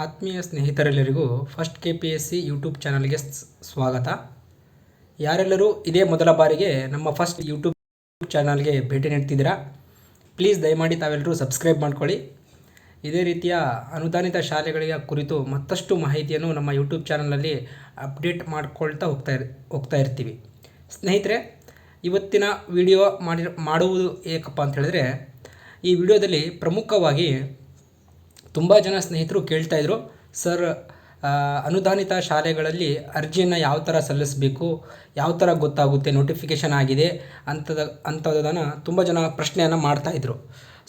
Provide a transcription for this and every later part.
ಆತ್ಮೀಯ ಸ್ನೇಹಿತರೆಲ್ಲರಿಗೂ first K P S C YouTube ಚಾನಲ್ಗೆ ಸ್ವಾಗತ. ಯಾರೆಲ್ಲರೂ ಇದೇ ಮೊದಲ ಬಾರಿಗೆ ನಮ್ಮ ಫಸ್ಟ್ ಯೂಟ್ಯೂಬ್ ಚಾನಲ್ಗೆ ಭೇಟಿ ನೀಡ್ತಿದ್ದೀರಾ? ಪ್ಲೀಸ್ ದಯಮಾಡಿ ತಾವೆಲ್ಲರೂ ಸಬ್ಸ್ಕ್ರೈಬ್ ಮಾಡ್ಕೊಳ್ಳಿ. ಇದೇ ರೀತಿಯ ಅನುದಾನಿತ ಶಾಲೆಗಳಿಗೆ ಕುರಿತು ಮತ್ತಷ್ಟು ಮಾಹಿತಿಯನ್ನು ನಮ್ಮ ಯೂಟ್ಯೂಬ್ ಚಾನಲಲ್ಲಿ ಅಪ್ಡೇಟ್ ಮಾಡ್ಕೊಳ್ತಾ ಹೋಗ್ತಾ ಇರ್, ಹೋಗ್ತಾ ಇರ್ತೀವಿ. ಸ್ನೇಹಿತರೆ, ಇವತ್ತಿನ ವಿಡಿಯೋ ಮಾಡಿ ಮಾಡುವುದು ಏಕಪ್ಪ ಅಂತ ಹೇಳಿದ್ರೆ, ಈ ವಿಡಿಯೋದಲ್ಲಿ ಪ್ರಮುಖವಾಗಿ ತುಂಬ ಜನ ಸ್ನೇಹಿತರು ಕೇಳ್ತಾ ಇದ್ರು, ಸರ್ ಅನುದಾನಿತ ಶಾಲೆಗಳಲ್ಲಿ ಅರ್ಜಿಯನ್ನು ಯಾವ ಥರ ಸಲ್ಲಿಸಬೇಕು, ಯಾವ ಥರ ಗೊತ್ತಾಗುತ್ತೆ ನೋಟಿಫಿಕೇಷನ್ ಆಗಿದೆ ಅಂಥದ ಅಂಥದ್ದನ್ನು ತುಂಬ ಜನ ಪ್ರಶ್ನೆಯನ್ನು ಮಾಡ್ತಾಯಿದ್ರು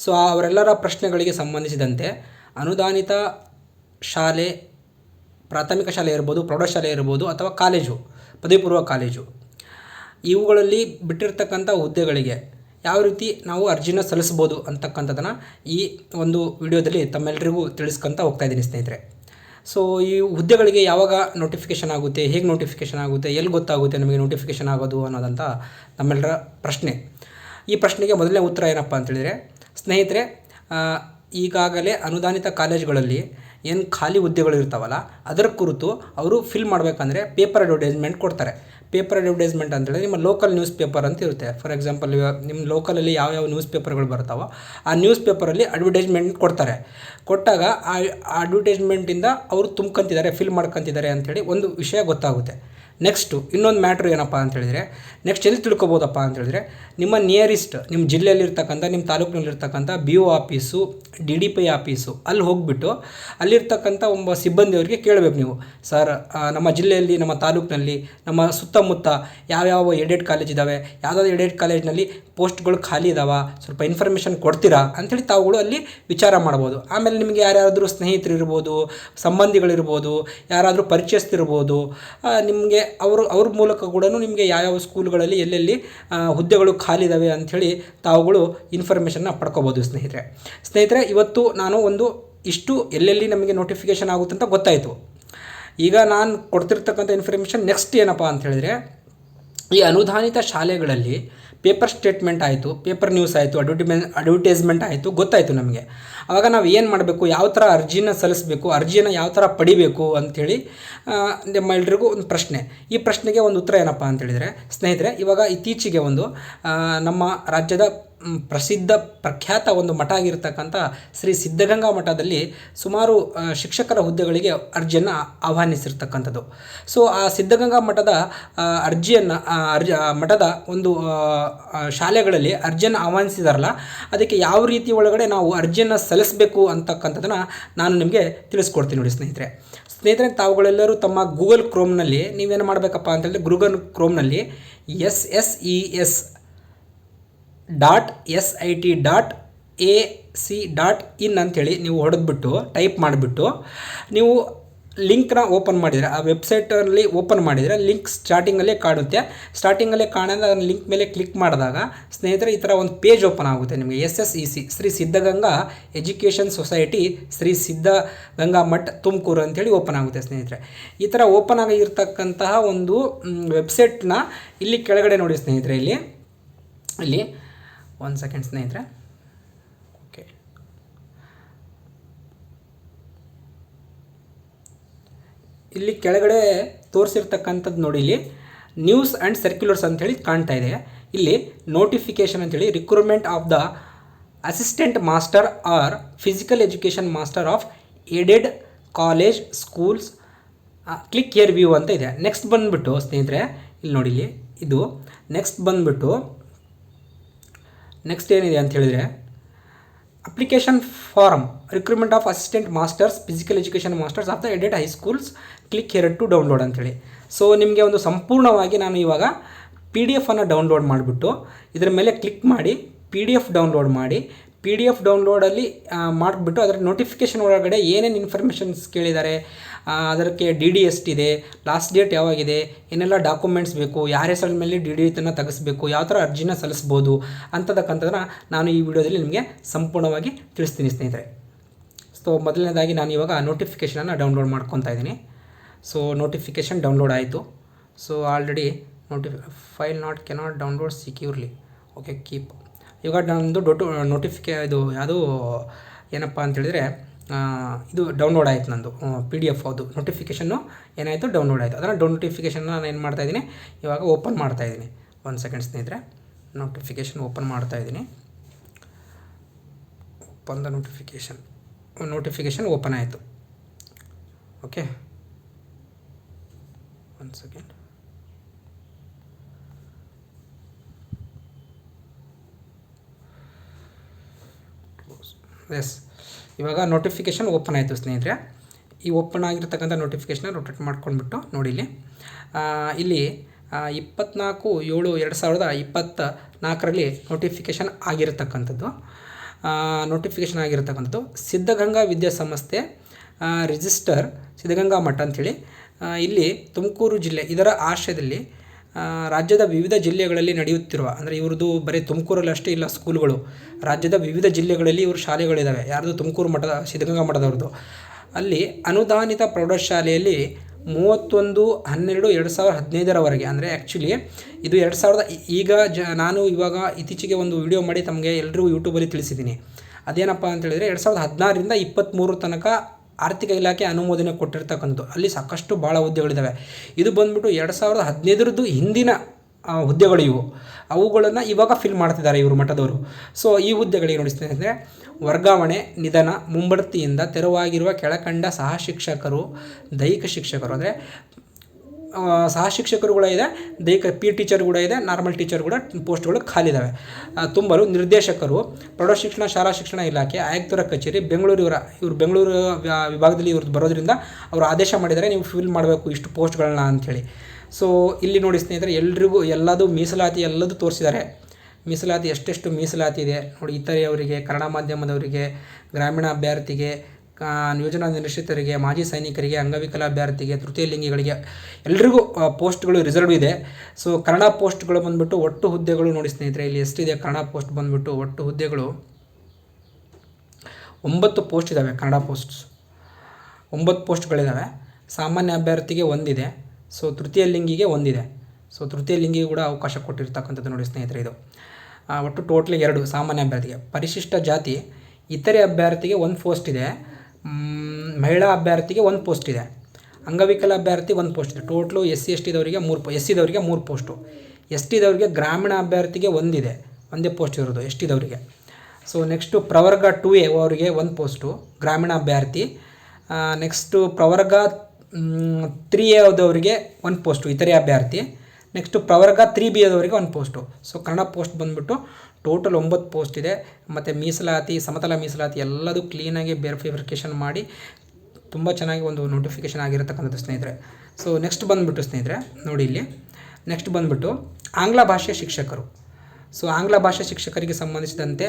ಸೊ ಅವರೆಲ್ಲರ ಪ್ರಶ್ನೆಗಳಿಗೆ ಸಂಬಂಧಿಸಿದಂತೆ ಅನುದಾನಿತ ಶಾಲೆ, ಪ್ರಾಥಮಿಕ ಶಾಲೆ ಇರ್ಬೋದು, ಪ್ರೌಢಶಾಲೆ ಇರ್ಬೋದು ಅಥವಾ ಕಾಲೇಜು, ಪದವಿ ಪೂರ್ವ ಕಾಲೇಜು, ಇವುಗಳಲ್ಲಿ ಬಿಟ್ಟಿರ್ತಕ್ಕಂಥ ಹುದ್ದೆಗಳಿಗೆ ಯಾವ ರೀತಿ ನಾವು ಅರ್ಜಿನ ಸಲ್ಲಿಸ್ಬೋದು ಅಂತಕ್ಕಂಥದ್ದನ್ನು ಈ ಒಂದು ವಿಡಿಯೋದಲ್ಲಿ ತಮ್ಮೆಲ್ಲರಿಗೂ ತಿಳಿಸ್ಕೊಂತ ಹೋಗ್ತಾ ಇದ್ದೀನಿ ಸ್ನೇಹಿತರೆ. ಸೊ ಈ ಹುದ್ದೆಗಳಿಗೆ ಯಾವಾಗ ನೋಟಿಫಿಕೇಷನ್ ಆಗುತ್ತೆ, ಹೇಗೆ ನೋಟಿಫಿಕೇಷನ್ ಆಗುತ್ತೆ, ಎಲ್ಲಿ ಗೊತ್ತಾಗುತ್ತೆ ನಮಗೆ ನೋಟಿಫಿಕೇಷನ್ ಆಗೋದು ಅನ್ನೋದಂಥ ನಮ್ಮೆಲ್ಲರ ಪ್ರಶ್ನೆ. ಈ ಪ್ರಶ್ನೆಗೆ ಮೊದಲನೇ ಉತ್ತರ ಏನಪ್ಪ ಅಂತೇಳಿದರೆ, ಸ್ನೇಹಿತರೆ ಈಗಾಗಲೇ ಅನುದಾನಿತ ಕಾಲೇಜುಗಳಲ್ಲಿ ಏನು ಖಾಲಿ ಹುದ್ದೆಗಳು ಇರ್ತಾವಲ್ಲ, ಅದರ ಕುರಿತು ಅವರು ಫಿಲ್ ಮಾಡಬೇಕಂದ್ರೆ ಪೇಪರ್ ಅಡ್ವರ್ಟೈಸ್ಮೆಂಟ್ ಕೊಡ್ತಾರೆ. ಪೇಪರ್ ಅಡ್ವರ್ಟೈಸ್ಮೆಂಟ್ ಅಂತೇಳಿ ನಿಮ್ಮ ಲೋಕಲ್ ನ್ಯೂಸ್ ಪೇಪರ್ ಅಂತ ಇರುತ್ತೆ. ಫಾರ್ ಎಕ್ಸಾಂಪಲ್ ನಿಮ್ಮ ಲೋಕಲಲ್ಲಿ ಯಾವ್ಯಾವ ನ್ಯೂಸ್ ಪೇಪರ್ಗಳು ಬರ್ತಾವೋ, ಆ ನ್ಯೂಸ್ ಪೇಪರಲ್ಲಿ ಅಡ್ವರ್ಟೈಸ್ಮೆಂಟ್ ಕೊಡ್ತಾರೆ. ಕೊಟ್ಟಾಗ ಆ ಅಡ್ವರ್ಟೈಸ್ಮೆಂಟಿಂದ ಅವರು ತುಂಬ್ಕೊಂತಿದ್ದಾರೆ ಫಿಲ್ ಮಾಡ್ಕೊತಿದ್ದಾರೆ ಅಂಥೇಳಿ ಒಂದು ವಿಷಯ ಗೊತ್ತಾಗುತ್ತೆ. ನೆಕ್ಸ್ಟು ಇನ್ನೊಂದು ಮ್ಯಾಟ್ರ್ ಏನಪ್ಪ ಅಂತ ಹೇಳಿದರೆ ನೆಕ್ಸ್ಟ್ ಎಲ್ಲಿ ತಿಳ್ಕೊಬೋದಪ್ಪ ಅಂತ ಹೇಳಿದ್ರೆ, ನಿಮ್ಮ ನಿಯರೆಸ್ಟ್ ನಿಮ್ಮ ಜಿಲ್ಲೆಯಲ್ಲಿರ್ತಕ್ಕಂಥ ನಿಮ್ಮ ತಾಲೂಕಿನಲ್ಲಿರ್ತಕ್ಕಂಥ B O office D D P office ಅಲ್ಲಿ ಹೋಗಿಬಿಟ್ಟು ಅಲ್ಲಿರ್ತಕ್ಕಂಥ ಒಬ್ಬ ಸಿಬ್ಬಂದಿಯವರಿಗೆ ಕೇಳಬೇಕು ನೀವು. ಸರ್ ನಮ್ಮ ಜಿಲ್ಲೆಯಲ್ಲಿ, ನಮ್ಮ ತಾಲೂಕಿನಲ್ಲಿ, ನಮ್ಮ ಸುತ್ತಮುತ್ತ ಯಾವ್ಯಾವ ಎಡೆಡ್ ಕಾಲೇಜ್ ಇದ್ದಾವೆ ಯಾವುದಾದ್ರು ಎಡೆಡ್ ಕಾಲೇಜ್ನಲ್ಲಿ ಪೋಸ್ಟ್ಗಳು ಖಾಲಿ ಇದಾವ, ಸ್ವಲ್ಪ ಇನ್ಫಾರ್ಮೇಷನ್ ಕೊಡ್ತೀರಾ? ಅಂಥೇಳಿ ತಾವುಗಳು ಅಲ್ಲಿ ವಿಚಾರ ಮಾಡ್ಬೋದು. ಆಮೇಲೆ ನಿಮಗೆ ಯಾರ್ಯಾರಾದರೂ ಸ್ನೇಹಿತರು ಇರ್ಬೋದು ಸಂಬಂಧಿಗಳಿರ್ಬೋದು, ಯಾರಾದರೂ ಪರಿಚಯಸ್ತಿರ್ಬೋದು ನಿಮಗೆ ಅವರು, ಅವ್ರ ಮೂಲಕ ಕೂಡ ನಿಮಗೆ ಯಾವ್ಯಾವ ಸ್ಕೂಲ್ಗಳಲ್ಲಿ ಎಲ್ಲೆಲ್ಲಿ ಹುದ್ದೆಗಳು ಖಾಲಿ ಇದ್ದಾವೆ ಅಂಥೇಳಿ ತಾವುಗಳು ಇನ್ಫಾರ್ಮೇಷನ್ನ ಪಡ್ಕೋಬೋದು ಸ್ನೇಹಿತರೆ. ಸ್ನೇಹಿತರೆ, ಇವತ್ತು ನಾನು ಒಂದು ಇಷ್ಟು ಎಲ್ಲೆಲ್ಲಿ ನಮಗೆ ನೋಟಿಫಿಕೇಷನ್ ಆಗುತ್ತೆ ಅಂತ ಗೊತ್ತಾಯಿತು. ಈಗ ನಾನು ಕೊಡ್ತಿರ್ತಕ್ಕಂಥ ಇನ್ಫಾರ್ಮೇಷನ್ ನೆಕ್ಸ್ಟ್ ಏನಪ್ಪ ಅಂತ ಹೇಳಿದ್ರೆ, ಈ ಅನುದಾನಿತ ಶಾಲೆಗಳಲ್ಲಿ ಪೇಪರ್ ಸ್ಟೇಟ್ಮೆಂಟ್ ಆಯಿತು ಪೇಪರ್ ನ್ಯೂಸ್ ಆಯಿತು ಅಡ್ವರ್ಟಿಮೆಂಟ್ ಅಡ್ವರ್ಟೈಸ್ಮೆಂಟ್ ಆಯಿತು, ಗೊತ್ತಾಯಿತು ನಮಗೆ. ಆವಾಗ ನಾವು ಏನು ಮಾಡಬೇಕು, ಯಾವ ಥರ ಅರ್ಜಿನ ಸಲ್ಲಿಸಬೇಕು, ಅರ್ಜಿಯನ್ನು ಯಾವ ಥರ ಪಡಿಬೇಕು ಅಂಥೇಳಿ ನಿಮ್ಮ ಎಲ್ರಿಗೂ ಒಂದು ಪ್ರಶ್ನೆ. ಈ ಪ್ರಶ್ನೆಗೆ ಒಂದು ಉತ್ತರ ಏನಪ್ಪ ಅಂತೇಳಿದರೆ ಸ್ನೇಹಿತರೆ, ಇವಾಗ ಇತ್ತೀಚೆಗೆ ಒಂದು ನಮ್ಮ ರಾಜ್ಯದ ಪ್ರಸಿದ್ಧ ಪ್ರಖ್ಯಾತ ಒಂದು ಮಠ ಆಗಿರ್ತಕ್ಕಂಥ ಶ್ರೀ ಸಿದ್ಧಗಂಗಾ ಮಠದಲ್ಲಿ ಸುಮಾರು ಶಿಕ್ಷಕರ ಹುದ್ದೆಗಳಿಗೆ ಅರ್ಜಿಯನ್ನು ಆಹ್ವಾನಿಸಿರ್ತಕ್ಕಂಥದ್ದು. ಸೊ, ಆ ಸಿದ್ಧಗಂಗಾ ಮಠದ ಅರ್ಜಿಯನ್ನು ಅರ್ಜಿ ಮಠದ ಒಂದು ಶಾಲೆಗಳಲ್ಲಿ ಅರ್ಜಿಯನ್ನು ಆಹ್ವಾನಿಸಿದಾರಲ್ಲ, ಅದಕ್ಕೆ ಯಾವ ರೀತಿ ಒಳಗಡೆ ನಾವು ಅರ್ಜಿಯನ್ನು ಸಲ್ಲಿಸಬೇಕು ಅಂತಕ್ಕಂಥದ್ದನ್ನು ನಾನು ನಿಮಗೆ ತಿಳಿಸ್ಕೊಡ್ತೀನಿ ನೋಡಿ ಸ್ನೇಹಿತರೆ. ಸ್ನೇಹಿತರೆ, ತಾವುಗಳೆಲ್ಲರೂ ತಮ್ಮ ಗೂಗಲ್ ಕ್ರೋಮ್ನಲ್ಲಿ ನೀವೇನು ಮಾಡಬೇಕಪ್ಪ ಅಂತೇಳಿದ್ರೆ Google ಕ್ರೋಮ್ನಲ್ಲಿ S S E S dot S I T dot A C dot in ಅಂಥೇಳಿ ನೀವು ಹೊಡೆದ್ಬಿಟ್ಟು, ಟೈಪ್ ಮಾಡಿಬಿಟ್ಟು, ನೀವು ಲಿಂಕ್ನ ಓಪನ್ ಮಾಡಿದರೆ, ಆ ವೆಬ್ಸೈಟಲ್ಲಿ ಓಪನ್ ಮಾಡಿದರೆ ಲಿಂಕ್ ಸ್ಟಾರ್ಟಿಂಗಲ್ಲೇ ಕಾಣುತ್ತೆ. ಸ್ಟಾರ್ಟಿಂಗಲ್ಲೇ ಕಾಣೋದು ಅದನ್ನು ಲಿಂಕ್ ಮೇಲೆ ಕ್ಲಿಕ್ ಮಾಡಿದಾಗ ಸ್ನೇಹಿತರೆ ಈ ಥರ ಒಂದು ಪೇಜ್ ಓಪನ್ ಆಗುತ್ತೆ ನಿಮಗೆ. S S E C, Shri Siddaganga education society, Shri Siddaganga Math Tumakuru ಅಂತೇಳಿ ಓಪನ್ ಆಗುತ್ತೆ ಸ್ನೇಹಿತರೆ. ಈ ಥರ ಓಪನ್ ಆಗಿರ್ತಕ್ಕಂತಹ ಒಂದು ವೆಬ್ಸೈಟ್ನ ಇಲ್ಲಿ ಕೆಳಗಡೆ ನೋಡಿ ಸ್ನೇಹಿತರೆ ಇಲ್ಲಿ. ಇಲ್ಲಿ, ಒಂದು ಸೆಕೆಂಡ್ ಸ್ನೇಹಿತರೆ. ಇಲ್ಲಿ ಕೆಳಗಡೆ ತೋರಿಸಿರ್ತಕ್ಕಂಥದ್ದು ನೋಡಿ ಇಲ್ಲಿ ನ್ಯೂಸ್ ಆ್ಯಂಡ್ ಸರ್ಕ್ಯುಲರ್ಸ್ ಅಂತೇಳಿ ಕಾಣ್ತಾ ಇದೆ. ಇಲ್ಲಿ ನೋಟಿಫಿಕೇಷನ್ ಅಂತೇಳಿ recruitment of the assistant master or physical education master of aided college schools click here view ಅಂತ ಇದೆ. ನೆಕ್ಸ್ಟ್ ಬಂದುಬಿಟ್ಟು ಸ್ನೇಹಿತರೆ, ಇಲ್ಲಿ ನೋಡಿ ಇಲ್ಲಿ ಇದು. ನೆಕ್ಸ್ಟ್ ಬಂದುಬಿಟ್ಟು ನೆಕ್ಸ್ಟ್ ಏನಿದೆ ಅಂತ ಹೇಳಿದರೆ application form recruitment of assistant masters physical education masters of the aided high schools click here to download ಅಂತೇಳಿ. ಸೊ ನಿಮಗೆ ಒಂದು ಸಂಪೂರ್ಣವಾಗಿ ನಾನು ಇವಾಗ ಪಿ ಡಿ ಎಫನ್ನು ಡೌನ್ಲೋಡ್ ಮಾಡಿಬಿಟ್ಟು, ಇದರ ಮೇಲೆ ಕ್ಲಿಕ್ ಮಾಡಿ ಪಿ ಡಿ ಎಫ್ ಡೌನ್ಲೋಡ್ ಮಾಡಿ ಪಿ ಡಿ ಎಫ್ ಡೌನ್ಲೋಡಲ್ಲಿ ಮಾಡಿಬಿಟ್ಟು ಅದರ ನೋಟಿಫಿಕೇಶನ್ ಒಳಗಡೆ ಏನೇನು ಇನ್ಫಾರ್ಮೇಷನ್ಸ್ ಕೇಳಿದ್ದಾರೆ ಅದಕ್ಕೆ ಡಿ ಡಿ ಎಷ್ಟಿದೆ ಲಾಸ್ಟ್ ಡೇಟ್ ಯಾವಾಗಿದೆ? ಏನೆಲ್ಲ ಡಾಕ್ಯುಮೆಂಟ್ಸ್ ಬೇಕು? ಯಾರ ಹೆಸರ ಮೇಲೆ ಡಿ ಡಿ ತನ್ನ ತೆಗೆಸ್ಬೇಕು? ಯಾವ ಥರ ಅರ್ಜಿನ ಸಲ್ಲಿಸ್ಬೋದು? ಅಂತದಕ್ಕಂಥದ್ದನ್ನ ನಾನು ಈ ವಿಡಿಯೋದಲ್ಲಿ ನಿಮಗೆ ಸಂಪೂರ್ಣವಾಗಿ ತಿಳಿಸ್ತೀನಿ ಸ್ನೇಹಿತರೆ. ಸೊ ಮೊದಲನೇದಾಗಿ ನಾನು ಇವಾಗ ನೋಟಿಫಿಕೇಷನನ್ನು ಡೌನ್ಲೋಡ್ ಮಾಡ್ಕೊತಾ ಇದ್ದೀನಿ. ಸೊ ನೋಟಿಫಿಕೇಷನ್ ಡೌನ್ಲೋಡ್ ಆಯಿತು. So already ನೋಟಿಫಿ file not cannot download securely okay keep ಇವಾಗ ನನ್ನದು ಡೊಟು ನೋಟಿಫಿಕೇ ಇದು ಯಾವುದು ಏನಪ್ಪ ಅಂತ ಹೇಳಿದರೆ ಆ, ಇದು ಡೌನ್ಲೋಡ್ ಆಯಿತು ನಂದು. ಪಿ ಡಿ ಎಫ್ ಅದು. ನೋಟಿಫಿಕೇಷನ್ನು ಏನಾಯಿತು? ಡೌನ್ಲೋಡ್ ಆಯಿತು. ಅದನ್ನು ಡೌನ್ ನಾನು ಏನು ಮಾಡ್ತಾ ಇದ್ದೀನಿ? ಇವಾಗ ಓಪನ್ ಮಾಡ್ತಾಯಿದ್ದೀನಿ ಒಂದು ಸೆಕೆಂಡ್ ಸ್ನೇಹಿತರೆ. ನೋಟಿಫಿಕೇಷನ್ ಓಪನ್ ಮಾಡ್ತಾಯಿದ್ದೀನಿ open the notification notification open ಆಯಿತು. ಓಕೆ ಒಂದು ಸೆಕೆಂಡ್ ಎಸ್ ಇವಾಗ ನೋಟಿಫಿಕೇಷನ್ ಓಪನ್ ಆಯಿತು ಸ್ನೇಹಿತರೆ. ಈ ಓಪನ್ ಆಗಿರ್ತಕ್ಕಂಥ ನೋಟಿಫಿಕೇಶನ್ ರೊಟೇಟ್ ಮಾಡ್ಕೊಂಡ್ಬಿಟ್ಟು ನೋಡಿ ಇಲ್ಲಿ. ಇಪ್ಪತ್ನಾಲ್ಕು ಏಳು ಎರಡು ಸಾವಿರದ ಇಪ್ಪತ್ತ ನಾಲ್ಕರಲ್ಲಿ ನೋಟಿಫಿಕೇಷನ್ ಆಗಿರತಕ್ಕಂಥದ್ದು ನೋಟಿಫಿಕೇಷನ್ ಆಗಿರತಕ್ಕಂಥದ್ದು. ಸಿದ್ಧಗಂಗಾ ವಿದ್ಯಾಸಂಸ್ಥೆ ರಿಜಿಸ್ಟರ್ ಸಿದ್ಧಗಂಗಾ ಮಠ ಅಂಥೇಳಿ. ಇಲ್ಲಿ ತುಮಕೂರು ಜಿಲ್ಲೆ ಇದರ ಆಶ್ರಯದಲ್ಲಿ ಆ, ರಾಜ್ಯದ ವಿವಿಧ ಜಿಲ್ಲೆಗಳಲ್ಲಿ ನಡೆಯುತ್ತಿರುವ, ಅಂದರೆ ಇವ್ರದ್ದು ಬರೀ ತುಮಕೂರಲ್ಲಿ ಅಷ್ಟೇ ಇಲ್ಲ, ಸ್ಕೂಲ್ಗಳು, ರಾಜ್ಯದ ವಿವಿಧ ಜಿಲ್ಲೆಗಳಲ್ಲಿ ಇವ್ರ ಶಾಲೆಗಳಿದ್ದಾವೆ ಯಾರ್ದು? ತುಮಕೂರು ಮಠದ ಸಿದ್ಧಗಂಗಾ ಮಠದವ್ರದ್ದು. ಅಲ್ಲಿ ಅನುದಾನಿತ ಪ್ರೌಢಶಾಲೆಯಲ್ಲಿ ಮೂವತ್ತೊಂದು, ಹನ್ನೆರಡು, ಎರಡು ಸಾವಿರದ ಹದಿನೈದರವರೆಗೆ ಅಂದರೆ ಆ್ಯಕ್ಚುಲಿ ಇದು ಎರಡು ಸಾವಿರದ ಈಗ ಜ, ನಾನು ಇವಾಗ ಇತ್ತೀಚೆಗೆ ಒಂದು ವಿಡಿಯೋ ಮಾಡಿ ತಮಗೆ ಎಲ್ಲರಿಗೂ ಯೂಟ್ಯೂಬಲ್ಲಿ ತಿಳಿಸಿದ್ದೀನಿ. ಅದೇನಪ್ಪ ಅಂತ ಹೇಳಿದರೆ, ಎರಡು ಸಾವಿರದ ಹದಿನಾರರಿಂದ ಇಪ್ಪತ್ತ್ಮೂರು ತನಕ ಆರ್ಥಿಕ ಇಲಾಖೆ ಅನುಮೋದನೆ ಕೊಟ್ಟಿರ್ತಕ್ಕಂಥದ್ದು. ಅಲ್ಲಿ ಸಾಕಷ್ಟು ಭಾಳ ಹುದ್ದೆಗಳಿದ್ದಾವೆ ಇದು ಬಂದ್ಬಿಟ್ಟು ಎರಡು ಸಾವಿರದ ಹದಿನೈದರದ್ದು ಹಿಂದಿನ ಹುದ್ದೆಗಳು ಇವು. ಅವುಗಳನ್ನು ಇವಾಗ ಫಿಲ್ ಮಾಡ್ತಿದ್ದಾರೆ ಇವರು ಮಠದವರು. ಸೊ ಈ ಹುದ್ದೆಗಳಿಗೆ ನೋಡಿಸ್ತೇನೆ ಅಂದರೆ ವರ್ಗಾವಣೆ, ನಿಧನ, ಮುಂಬಡ್ತಿಯಿಂದ ತೆರವಾಗಿರುವ ಕೆಳಕಂಡ ಸಹ ಶಿಕ್ಷಕರು, ದೈಹಿಕ ಶಿಕ್ಷಕರು, ಅಂದರೆ ಸಹ ಶಿಕ್ಷಕರು ಕೂಡ ಇದೆ. ದೈಹಿಕ ಪಿ ಟೀಚರ್ ಕೂಡ ಇದೆ. ನಾರ್ಮಲ್ ಟೀಚರ್ ಕೂಡ ಪೋಸ್ಟ್ಗಳು ಖಾಲಿ ಇದ್ದಾವೆ ಆ, ತುಂಬಲು ನಿರ್ದೇಶಕರು ಪ್ರೌಢಶಿಕ್ಷಣ ಶಾಲಾ ಶಿಕ್ಷಣ ಇಲಾಖೆ ಆಯುಕ್ತರ ಕಚೇರಿ ಬೆಂಗಳೂರು ಇವರ ಇವರು ಬೆಂಗಳೂರು ವಿಭಾಗದಲ್ಲಿ ಇವ್ರದ್ದು ಬರೋದ್ರಿಂದ ಅವರು ಆದೇಶ ಮಾಡಿದ್ದಾರೆ ನೀವು ಫಿಲ್ ಮಾಡಬೇಕು ಇಷ್ಟು ಪೋಸ್ಟ್ಗಳನ್ನ ಅಂಥೇಳಿ ಸೊ ಇಲ್ಲಿ ನೋಡಿ ಸ್ನೇಹಿತರೆ ಎಲ್ರಿಗೂ ಎಲ್ಲದು ಮೀಸಲಾತಿ ಎಲ್ಲದೂ ತೋರಿಸಿದ್ದಾರೆ. ಮೀಸಲಾತಿ ಎಷ್ಟೆಷ್ಟು ಮೀಸಲಾತಿ ಇದೆ. ನೋಡಿ ಇತರೆಯವರಿಗೆ ಕನ್ನಡ ಮಾಧ್ಯಮದವರಿಗೆ ಗ್ರಾಮೀಣ ಅಭ್ಯರ್ಥಿಗೆ ಯೋಜನಾ ನಿರೀಕ್ಷಿತರಿಗೆ ಮಾಜಿ ಸೈನಿಕರಿಗೆ ಅಂಗವಿಕಲ ಅಭ್ಯರ್ಥಿಗೆ ತೃತೀಯ ಲಿಂಗಿಗಳಿಗೆ ಎಲ್ರಿಗೂ ಪೋಸ್ಟ್ಗಳು ರಿಸರ್ವ್ ಇದೆ. ಸೊ ಕನ್ನಡ ಪೋಸ್ಟ್ಗಳು ಬಂದ್ಬಿಟ್ಟು ಒಟ್ಟು ಹುದ್ದೆಗಳು ನೋಡಿ ಸ್ನೇಹಿತರೆ, ಇಲ್ಲಿ ಎಷ್ಟಿದೆ? ಕನ್ನಡ ಪೋಸ್ಟ್ ಬಂದ್ಬಿಟ್ಟು ಒಟ್ಟು ಹುದ್ದೆಗಳು ಒಂಬತ್ತು ಪೋಸ್ಟ್ ಇದ್ದಾವೆ ಕನ್ನಡ ಪೋಸ್ಟ್ಸ್. ಒಂಬತ್ತು ಪೋಸ್ಟ್ಗಳಿದ್ದಾವೆ ಸಾಮಾನ್ಯ ಅಭ್ಯರ್ಥಿಗೆ ಒಂದಿದೆ. ಸೊ ತೃತೀಯ ಲಿಂಗಿಗೆ ಒಂದಿದೆ. ಸೊ ತೃತೀಯ ಲಿಂಗಿಗೆ ಕೂಡ ಅವಕಾಶ ಕೊಟ್ಟಿರ್ತಕ್ಕಂಥದ್ದು ನೋಡಿ ಸ್ನೇಹಿತರೆ ಇದು. ಒಟ್ಟು ಟೋಟ್ಲಿ ಎರಡು ಸಾಮಾನ್ಯ ಅಭ್ಯರ್ಥಿಗೆ. ಪರಿಶಿಷ್ಟ ಜಾತಿ, ಇತರೆ ಅಭ್ಯರ್ಥಿಗೆ ಒಂದು ಪೋಸ್ಟ್ ಇದೆ. ಮಹಿಳಾ ಅಭ್ಯರ್ಥಿಗೆ ಒಂದು ಪೋಸ್ಟ್ ಇದೆ. ಅಂಗವಿಕಲ ಅಭ್ಯರ್ಥಿ ಒಂದು ಪೋಸ್ಟ್ ಇದೆ. ಟೋಟ್ಲು ಎಸ್ ಸಿ ಎಸ್ ಟಿದವರಿಗೆ ಮೂರು ಪೋ ಎಸ್ ಸಿದವರಿಗೆ ಮೂರು ಪೋಸ್ಟು ಎಸ್ ಟಿದವರಿಗೆ ಗ್ರಾಮೀಣ ಅಭ್ಯರ್ಥಿಗೆ ಒಂದಿದೆ. ಒಂದೇ ಪೋಸ್ಟ್ ಇರೋದು ಎಸ್ ಟಿದವರಿಗೆ ಸೊ ನೆಕ್ಸ್ಟು ಪ್ರವರ್ಗ ಟು ಎ ಅವರಿಗೆ ಒಂದು ಪೋಸ್ಟು ಗ್ರಾಮೀಣ ಅಭ್ಯರ್ಥಿ. ನೆಕ್ಸ್ಟು ಪ್ರವರ್ಗ ತ್ರೀ ಎದವರಿಗೆ ಒಂದು ಪೋಸ್ಟು ಇತರೆ ಅಭ್ಯರ್ಥಿ. ನೆಕ್ಸ್ಟು ಪ್ರವರ್ಗ ತ್ರೀ ಬಿ ಆದವರಿಗೆ ಒಂದು ಪೋಸ್ಟು ಸೊ ಕನ್ನಡ ಪೋಸ್ಟ್ ಬಂದುಬಿಟ್ಟು ಟೋಟಲ್ ಒಂಬತ್ತು ಪೋಸ್ಟ್ ಇದೆ. ಮತ್ತು ಮೀಸಲಾತಿ, ಸಮತಲ ಮೀಸಲಾತಿ ಎಲ್ಲದೂ ಕ್ಲೀನಾಗಿ ವೆರಿಫಿಕೇಷನ್ ಮಾಡಿ ತುಂಬ ಚೆನ್ನಾಗಿ ಒಂದು ನೋಟಿಫಿಕೇಷನ್ ಆಗಿರತಕ್ಕಂಥದ್ದು ಸ್ನೇಹಿತರೆ. ಸೊ ನೆಕ್ಸ್ಟ್ ಬಂದುಬಿಟ್ಟು ಸ್ನೇಹಿತರೆ, ನೋಡಿ ಇಲ್ಲಿ. ನೆಕ್ಸ್ಟ್ ಬಂದುಬಿಟ್ಟು ಆಂಗ್ಲ ಭಾಷೆ ಶಿಕ್ಷಕರು. ಸೊ ಆಂಗ್ಲ ಭಾಷೆ ಶಿಕ್ಷಕರಿಗೆ ಸಂಬಂಧಿಸಿದಂತೆ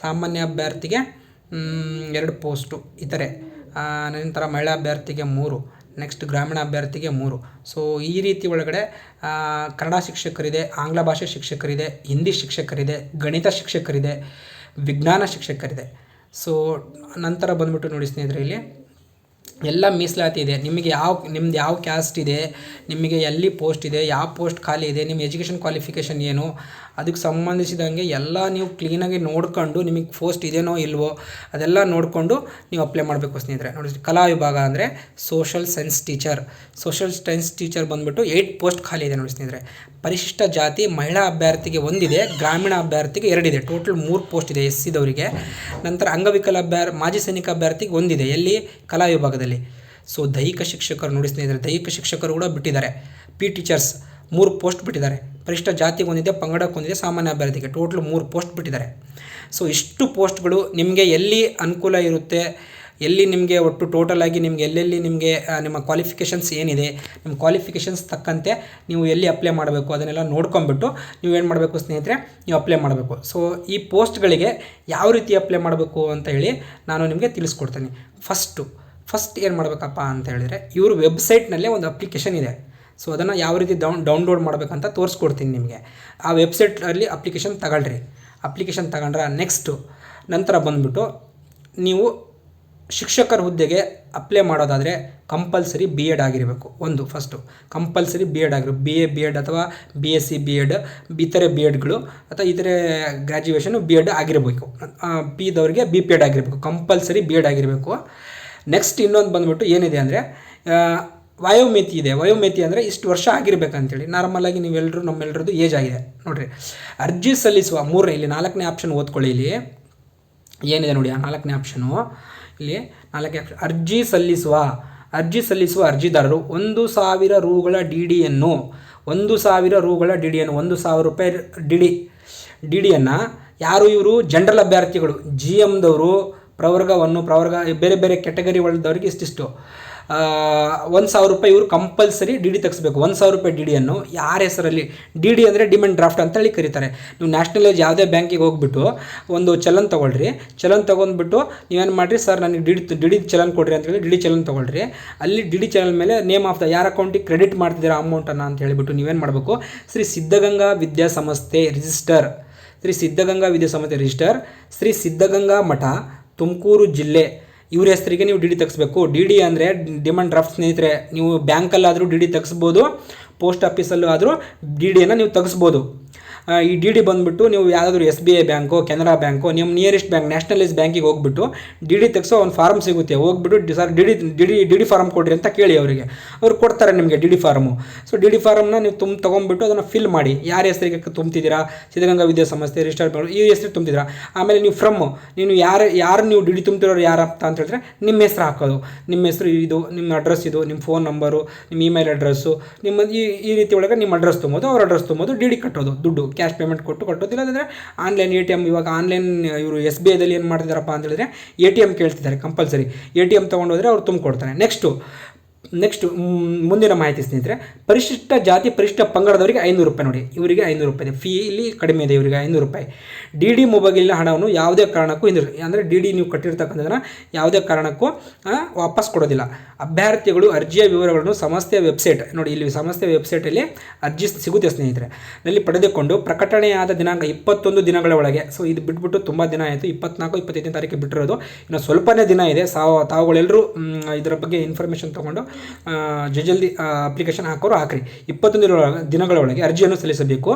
ಸಾಮಾನ್ಯ ಅಭ್ಯರ್ಥಿಗೆ ಎರಡು ಪೋಸ್ಟು ಇತರೆ. ನಂತರ ಮಹಿಳಾ ಅಭ್ಯರ್ಥಿಗೆ ಮೂರು. ನೆಕ್ಸ್ಟ್ ಗ್ರಾಮೀಣ ಅಭ್ಯರ್ಥಿಗೆ ಮೂರು. ಸೊ ಈ ರೀತಿ ಒಳಗಡೆ ಕನ್ನಡ ಶಿಕ್ಷಕರಿದೆ, ಆಂಗ್ಲ ಭಾಷೆ ಶಿಕ್ಷಕರಿದೆ, ಹಿಂದಿ ಶಿಕ್ಷಕರಿದೆ, ಗಣಿತ ಶಿಕ್ಷಕರಿದೆ, ವಿಜ್ಞಾನ ಶಿಕ್ಷಕರಿದೆ. ಸೊ ನಂತರ ಬಂದ್ಬಿಟ್ಟು ನೋಡಿ ಸ್ನೇಹಿತರೆ ಇಲ್ಲಿ. ಎಲ್ಲ ಮೀಸಲಾತಿ ಇದೆ. ನಿಮಗೆ ಯಾವ, ನಿಮ್ದು ಯಾವ ಕ್ಯಾಸ್ಟ್ ಇದೆ, ನಿಮಗೆ ಎಲ್ಲಿ ಪೋಸ್ಟ್ ಇದೆ, ಯಾವ ಪೋಸ್ಟ್ ಖಾಲಿ ಇದೆ, ನಿಮ್ಮ ಎಜುಕೇಷನ್ ಕ್ವಾಲಿಫಿಕೇಷನ್ ಏನು, ಅದಕ್ಕೆ ಸಂಬಂಧಿಸಿದಂಗೆ ಎಲ್ಲ ನೀವು ಕ್ಲೀನಾಗಿ ನೋಡ್ಕೊಂಡು ನಿಮಗೆ ಪೋಸ್ಟ್ ಇದೆಯೋ ಇಲ್ವೋ ಅದೆಲ್ಲ ನೋಡಿಕೊಂಡು ನೀವು ಅಪ್ಲೈ ಮಾಡಬೇಕು ಸ್ನೇಹಿತರೆ. ನೋಡಿ ಕಲಾ ವಿಭಾಗ ಅಂದರೆ social science teacher social science teacher ಬಂದುಬಿಟ್ಟು ಏಯ್ಟ್ ಪೋಸ್ಟ್ ಖಾಲಿ ಇದೆ ನೋಡಿ ಸ್ನೇಹಿತರೆ. ಪರಿಶಿಷ್ಟ ಜಾತಿ ಮಹಿಳಾ ಅಭ್ಯರ್ಥಿಗೆ ಒಂದಿದೆ, ಗ್ರಾಮೀಣ ಅಭ್ಯರ್ಥಿಗೆ ಎರಡಿದೆ. ಟೋಟಲ್ ಮೂರು ಪೋಸ್ಟ್ ಇದೆ ಎಸ್ ಸಿದವರಿಗೆ ನಂತರ ಅಂಗವಿಕಲ ಅಭ್ಯರ್, ಮಾಜಿ ಸೈನಿಕ ಅಭ್ಯರ್ಥಿಗೆ ಒಂದಿದೆ. ಎಲ್ಲಿ? ಕಲಾ ವಿಭಾಗದಲ್ಲಿ. ಸೊ ದೈಹಿಕ ಶಿಕ್ಷಕರು ನೋಡಿ ಸ್ನೇಹಿತರೆ, ದೈಹಿಕ ಶಿಕ್ಷಕರು ಕೂಡ ಬಿಟ್ಟಿದ್ದಾರೆ. ಪಿ ಟೀಚರ್ಸ್ ಮೂರು ಪೋಸ್ಟ್ ಬಿಟ್ಟಿದ್ದಾರೆ. ಪರಿಶಿಷ್ಟ ಜಾತಿಗೆ ಒಂದಿದೆ, ಪಂಗಡಕ್ಕೆ ಒಂದಿದೆ, ಸಾಮಾನ್ಯ ಅಭ್ಯರ್ಥಿಗೆ. ಟೋಟಲ್ ಮೂರು ಪೋಸ್ಟ್ ಬಿಟ್ಟಿದ್ದಾರೆ. ಸೊ ಇಷ್ಟು ಪೋಸ್ಟ್ಗಳು ನಿಮಗೆ ಎಲ್ಲಿ ಅನುಕೂಲ ಇರುತ್ತೆ? ಎಲ್ಲಿ ನಿಮಗೆ ಒಟ್ಟು ಟೋಟಲ್ ಆಗಿ ನಿಮ್ಗೆ ಎಲ್ಲೆಲ್ಲಿ ನಿಮಗೆ ನಿಮ್ಮ ಕ್ವಾಲಿಫಿಕೇಷನ್ಸ್ ಏನಿದೆ, ನಿಮ್ಮ ಕ್ವಾಲಿಫಿಕೇಷನ್ಸ್ ತಕ್ಕಂತೆ ನೀವು ಎಲ್ಲಿ ಅಪ್ಲೈ ಮಾಡಬೇಕು ಅದನ್ನೆಲ್ಲ ನೋಡ್ಕೊಂಬಿಟ್ಟು ನೀವು ಏನು ಮಾಡಬೇಕು ಸ್ನೇಹಿತರೆ, ನೀವು ಅಪ್ಲೈ ಮಾಡಬೇಕು. ಸೊ ಈ ಪೋಸ್ಟ್ಗಳಿಗೆ ಯಾವ ರೀತಿ ಅಪ್ಲೈ ಮಾಡಬೇಕು ಅಂತ ಹೇಳಿ ನಾನು ನಿಮಗೆ ತಿಳಿಸ್ಕೊಡ್ತೀನಿ. ಫಸ್ಟು ಫಸ್ಟ್ ಏನು ಮಾಡಬೇಕಪ್ಪ ಅಂತ ಹೇಳಿದರೆ, ಇವ್ರ ವೆಬ್ಸೈಟ್ನಲ್ಲೇ ಒಂದು ಅಪ್ಲಿಕೇಶನ್ ಇದೆ. ಸೊ ಅದನ್ನು ಯಾವ ರೀತಿ ಡೌನ್ ಡೌನ್ಲೋಡ್ ಮಾಡಬೇಕಂತ ತೋರಿಸ್ಕೊಡ್ತೀನಿ ನಿಮಗೆ. ಆ ವೆಬ್ಸೈಟಲ್ಲಿ ಅಪ್ಲಿಕೇಶನ್ ತಗೊಳ್ರಿ. ಅಪ್ಲಿಕೇಶನ್ ತಗೊಂಡ್ರೆ ನೆಕ್ಸ್ಟು ನಂತರ ಬಂದುಬಿಟ್ಟು ನೀವು ಶಿಕ್ಷಕರ ಹುದ್ದೆಗೆ ಅಪ್ಲೈ ಮಾಡೋದಾದರೆ ಕಂಪಲ್ಸರಿ ಬಿ ಎಡ್ ಆಗಿರಬೇಕು. ಒಂದು ಫಸ್ಟು ಕಂಪಲ್ಸರಿ ಬಿ ಎಡ್ ಆಗಿರಬೇಕು ಬಿ ಎ ಬಿ ಎಡ್ ಅಥವಾ B S C B Ed ಇತರೆ ಬಿ ಎಡ್ಗಳು ಅಥವಾ ಇತರೆ ಗ್ರ್ಯಾಜುಯೇಷನು ಬಿ ಎಡ್ ಆಗಿರಬೇಕು. ಪಿ ದವ್ರಿಗೆ ಬಿ ಪಿ ಎಡ್ ಆಗಿರಬೇಕು. ಕಂಪಲ್ಸರಿ ಬಿ ಎಡ್ ಆಗಿರಬೇಕು. ನೆಕ್ಸ್ಟ್ ಇನ್ನೊಂದು ಬಂದ್ಬಿಟ್ಟು ಏನಿದೆ ಅಂದರೆ ವಯೋಮಿತಿ ಇದೆ. ವಯೋಮಿತಿ ಅಂದರೆ ಇಷ್ಟು ವರ್ಷ ಆಗಿರ್ಬೇಕಂತೇಳಿ. ನಾರ್ಮಲಾಗಿ ನೀವೆಲ್ಲರೂ ನಮ್ಮೆಲ್ಲರದ್ದು ಏಜ್ ಆಗಿದೆ. ನೋಡಿರಿ, ಅರ್ಜಿ ಸಲ್ಲಿಸುವ ಮೂರನೇ, ಇಲ್ಲಿ ನಾಲ್ಕನೇ ಆಪ್ಷನ್ ಓದ್ಕೊಳ್ಳಿ ಇಲ್ಲಿ. ಏನಿದೆ ನೋಡಿ ಆ ನಾಲ್ಕನೇ ಆಪ್ಷನು ಇಲ್ಲಿ ನಾಲ್ಕು ಅರ್ಜಿ ಸಲ್ಲಿಸುವ. ಅರ್ಜಿ ಸಲ್ಲಿಸುವ ಅರ್ಜಿದಾರರು ಒಂದು ಸಾವಿರ ರೂಗಳ ಡಿ ಡಿಯನ್ನು ಒಂದು ಸಾವಿರ ರೂಗಳ ಡಿ ಡಿಯನ್ನು ಒಂದು ಸಾವಿರ ರೂಪಾಯಿ ಡಿ ಡಿ ಡಿ ಡಿಯನ್ನು ಯಾರು ಇವರು? ಜನರಲ್ ಅಭ್ಯರ್ಥಿಗಳು. ಜಿ ಎಮ್ದವರು ಪ್ರವರ್ಗವನ್ನು, ಪ್ರವರ್ಗ, ಬೇರೆ ಬೇರೆ ಕ್ಯಾಟಗರಿ ಒಳದವ್ರಿಗೆ ಇಷ್ಟಿಷ್ಟು. ಒಂದು ಸಾವಿರ ರೂಪಾಯಿ ಇವರು ಕಂಪಲ್ಸರಿ ಡಿ ಡಿ ತೆಗಿಸ್ಬೇಕು. ಒಂದು ಸಾವಿರ ರೂಪಾಯಿ ಡಿ ಡಿಯನ್ನು ಯಾರ ಹೆಸರಲ್ಲಿ ಡಿ ಡಿ ಅಂದರೆ ಡಿಮ್ಯಾಂಡ್ ಡ್ರಾಫ್ಟ್ ಅಂತೇಳಿ ಕರೀತಾರೆ. ನೀವು ನ್ಯಾಷನಲೈಸ್ ಯಾವುದೇ ಬ್ಯಾಂಕಿಗೆ ಹೋಗ್ಬಿಟ್ಟು ಒಂದು ಚಲನ್ ತೊಗೊಳ್ರಿ. ಚಲನ್ ತೊಗೊಂಡ್ಬಿಟ್ಟು ನೀವೇನು ಮಾಡಿರಿ, ಸರ್, ನನಗೆ D D D D challan ಕೊಡ್ರಿ ಅಂತೇಳಿ ಡಿ ಡಿ ಚಲನ್ ತೊಗೊಳ್ರಿ. ಅಲ್ಲಿ ಡಿ ಡಿ ಚಲನ್ ಮೇಲೆ ನೇಮ್ ಆಫ್ ದ ಯಾರ ಅಕೌಂಟಿಗೆ ಕ್ರೆಡಿಟ್ ಮಾಡ್ತಿದ್ದೀರಾ ಅಮೌಂಟನ್ನು ಅಂತ ಹೇಳಿಬಿಟ್ಟು ನೀವೇನು ಮಾಡಬೇಕು, ಶ್ರೀ ಸಿದ್ಧಗಂಗಾ ವಿದ್ಯಾಸಂಸ್ಥೆ ರಿಜಿಸ್ಟರ್ ಶ್ರೀ ಸಿದ್ಧಗಂಗಾ ವಿದ್ಯಾಸಂಸ್ಥೆ ರಿಜಿಸ್ಟರ್ ಶ್ರೀ ಸಿದ್ಧಗಂಗಾ ಮಠ ತುಮಕೂರು ಜಿಲ್ಲೆ. ಇವ್ರ ಹೆಸರಿಗೆ ನೀವು ಡಿ ಡಿ ತೆಗಿಸ್ಬೇಕು. ಡಿ ಡಿ ಅಂದರೆ ಡಿಮಾಂಡ್ ಡ್ರಾಫ್ಟ್ ಸ್ನೇಹಿತರೆ, ನೀವು ಬ್ಯಾಂಕಲ್ಲಾದರೂ ಡಿ ಡಿ ತೆಗಿಸ್ಬೋದು, ಪೋಸ್ಟ್ ಆಫೀಸಲ್ಲೂ ಆದರೂ ಡಿ ಡಿಯನ್ನು ನೀವು ತೆಗಿಸ್ಬೋದು. ಈ ಡಿ ಡಿ ಬಂದುಬಿಟ್ಟು ನೀವು ಯಾವುದಾದ್ರೂ S B I bank, Canara bank, ನಿಮ್ಮ ನಿಯರೆಸ್ಟ್ ಬ್ಯಾಂಕ್ ನ್ಯಾಷನಲೈಸ್ ಬ್ಯಾಂಕಿಗೆ ಹೋಗ್ಬಿಟ್ಟು ಡಿ ಡಿ ತೆಗ್ಸೋ ಒಂದು ಫಾರ್ಮ್ ಸಿಗುತ್ತೆ. ಹೋಗ್ಬಿಟ್ಟು D- D D D D D form ಕೊಡ್ರಿ ಅಂತ ಕೇಳಿ ಅವರಿಗೆ. ಅವ್ರು ಕೊಡ್ತಾರೆ ನಿಮಗೆ D D form. So D D ಫಾರ್ಮ್ನ ನೀವು ತುಂಬ ತೊಗೊಂಡ್ಬಿಟ್ಟು ಅದನ್ನು ಫಿಲ್ ಮಾಡಿ. ಯಾರ ಹೆಸರಿಗೆ ತುಂಬ್ತಿದ್ದೀರಾ? ಸಿದ್ಧಗಂಗಾ ವಿದ್ಯಾಸಂಸ್ಥೆ ರಿಜಿಸ್ಟರ್ ಬ್ಯಾಂಕ್ ಈ ಹೆಸರು ತುಂಬ್ತಿದ್ದೀರಾ? ಆಮೇಲೆ ನೀವು ಫ್ರಮ್ ನೀವು ಯಾರು ಯಾರು ನೀವು ಡಿ ಡಿ ತುಂಬ್ತಿರೋರು ಯಾರಪ್ಪ ಅಂತ ಹೇಳಿದ್ರೆ ನಿಮ್ಮ ಹೆಸರು ಹಾಕೋದು. ನಿಮ್ಮ ಹೆಸರು ಇದು, ನಿಮ್ಮ ಅಡ್ರೆಸ್ ಇದು, ನಿಮ್ಮ ಫೋನ್ ನಂಬರು ನಿಮ್ಮ ಇಮೇಲ್ ಅಡ್ರೆಸ್ಸು ನಿಮ್ಮ ಈ ಈ ರೀತಿ ಒಳಗೆ ನಿಮ್ಮ ಅಡ್ರೆಸ್ ತುಂಬೋದು, ಅವ್ರ ಅಡ್ರೆಸ್ ತುಂಬೋದು, ಡಿ ಡಿ ಕಟ್ಟೋದು ದುಡ್ಡು. ಕ್ಯಾಶ್ ಪೇಮೆಂಟ್ ಕೊಟ್ಟು ಕಟ್ಟೋದಿಲ್ಲ ಅಂದರೆ ಆನ್ಲೈನ್ ಎ ಟಿ ಎಂ ಇವಾಗ ಆನ್ಲೈನ್ ಇವರು ಎಸ್ ಬಿ ಐದಲ್ಲಿ ಏನು ಮಾಡ್ತಿದ್ದಾರಪ್ಪ ಅಂತ ಹೇಳಿದ್ರೆ ಎ ಟಿ ಎಂ ಕೇಳ್ತಿದ್ದಾರೆ ಕಂಪಲ್ಸರಿ ಎ ಟಿ ಎಂ ತೊಗೊಂಡೋದ್ರೆ ಅವ್ರು ತುಂಬಿಕೊಡ್ತಾರೆ. ನೆಕ್ಸ್ಟು ನೆಕ್ಸ್ಟ್ ಮುಂದಿನ ಮಾಹಿತಿ ಸ್ನೇಹಿತರೆ, ಪರಿಶಿಷ್ಟ ಜಾತಿ ಪರಿಶಿಷ್ಟ ಪಂಗಡದವರಿಗೆ ಐನೂರು ರೂಪಾಯಿ ನೋಡಿ. ಇವರಿಗೆ ಐನೂರು ರೂಪಾಯಿ ಫೀ ಇಲ್ಲಿ ಕಡಿಮೆ ಇದೆ, ಇವರಿಗೆ ಐನೂರು ರೂಪಾಯಿ. ಡಿ ಡಿ ಮೊಬೈಲಿನ ಹಣವನ್ನು ಯಾವುದೇ ಕಾರಣಕ್ಕೂ ಹಿಂದಿರು ಅಂದರೆ ಡಿ ಡಿ ನೀವು ಕಟ್ಟಿರ್ತಕ್ಕಂಥದ್ದನ್ನು ಯಾವುದೇ ಕಾರಣಕ್ಕೂ ವಾಪಸ್ ಕೊಡೋದಿಲ್ಲ. ಅಭ್ಯರ್ಥಿಗಳು ಅರ್ಜಿಯ ವಿವರಗಳನ್ನು ಸಂಸ್ಥೆಯ ವೆಬ್ಸೈಟ್ ನೋಡಿ ಇಲ್ಲಿ ಸಂಸ್ಥೆಯ ವೆಬ್ಸೈಟಲ್ಲಿ ಅರ್ಜಿ ಸಿಗುತ್ತೆ ಸ್ನೇಹಿತರೆ. ನಲ್ಲಿ ಪಡೆದುಕೊಂಡು ಪ್ರಕಟಣೆಯಾದ ದಿನಾಂಕ ಇಪ್ಪತ್ತೊಂದು ದಿನಗಳ ಒಳಗೆ ಸೊ ಇದು ಬಿಟ್ಬಿಟ್ಟು ತುಂಬ ದಿನ ಆಯಿತು. ಇಪ್ಪತ್ನಾಲ್ಕು, ಇಪ್ಪತ್ತೈದನೇ ತಾರೀಕು ಬಿಟ್ಟಿರೋದು. ಇನ್ನು ಸ್ವಲ್ಪನೇ ದಿನ ಇದೆ. ಸಾವು ತಾವುಗಳೆಲ್ಲರೂ ಇದರ ಬಗ್ಗೆ ಇನ್ಫಾರ್ಮೇಷನ್ ತೊಗೊಂಡು ಜಲ್ದಿ ಅಪ್ಲಿಕೇಶನ್ ಹಾಕೋರು ಹಾಕ್ರಿ. ಇಪ್ಪತ್ತೊಂದು ದಿನಗಳ ದಿನಗಳ ಒಳಗೆ ಅರ್ಜಿಯನ್ನು ಸಲ್ಲಿಸಬೇಕು.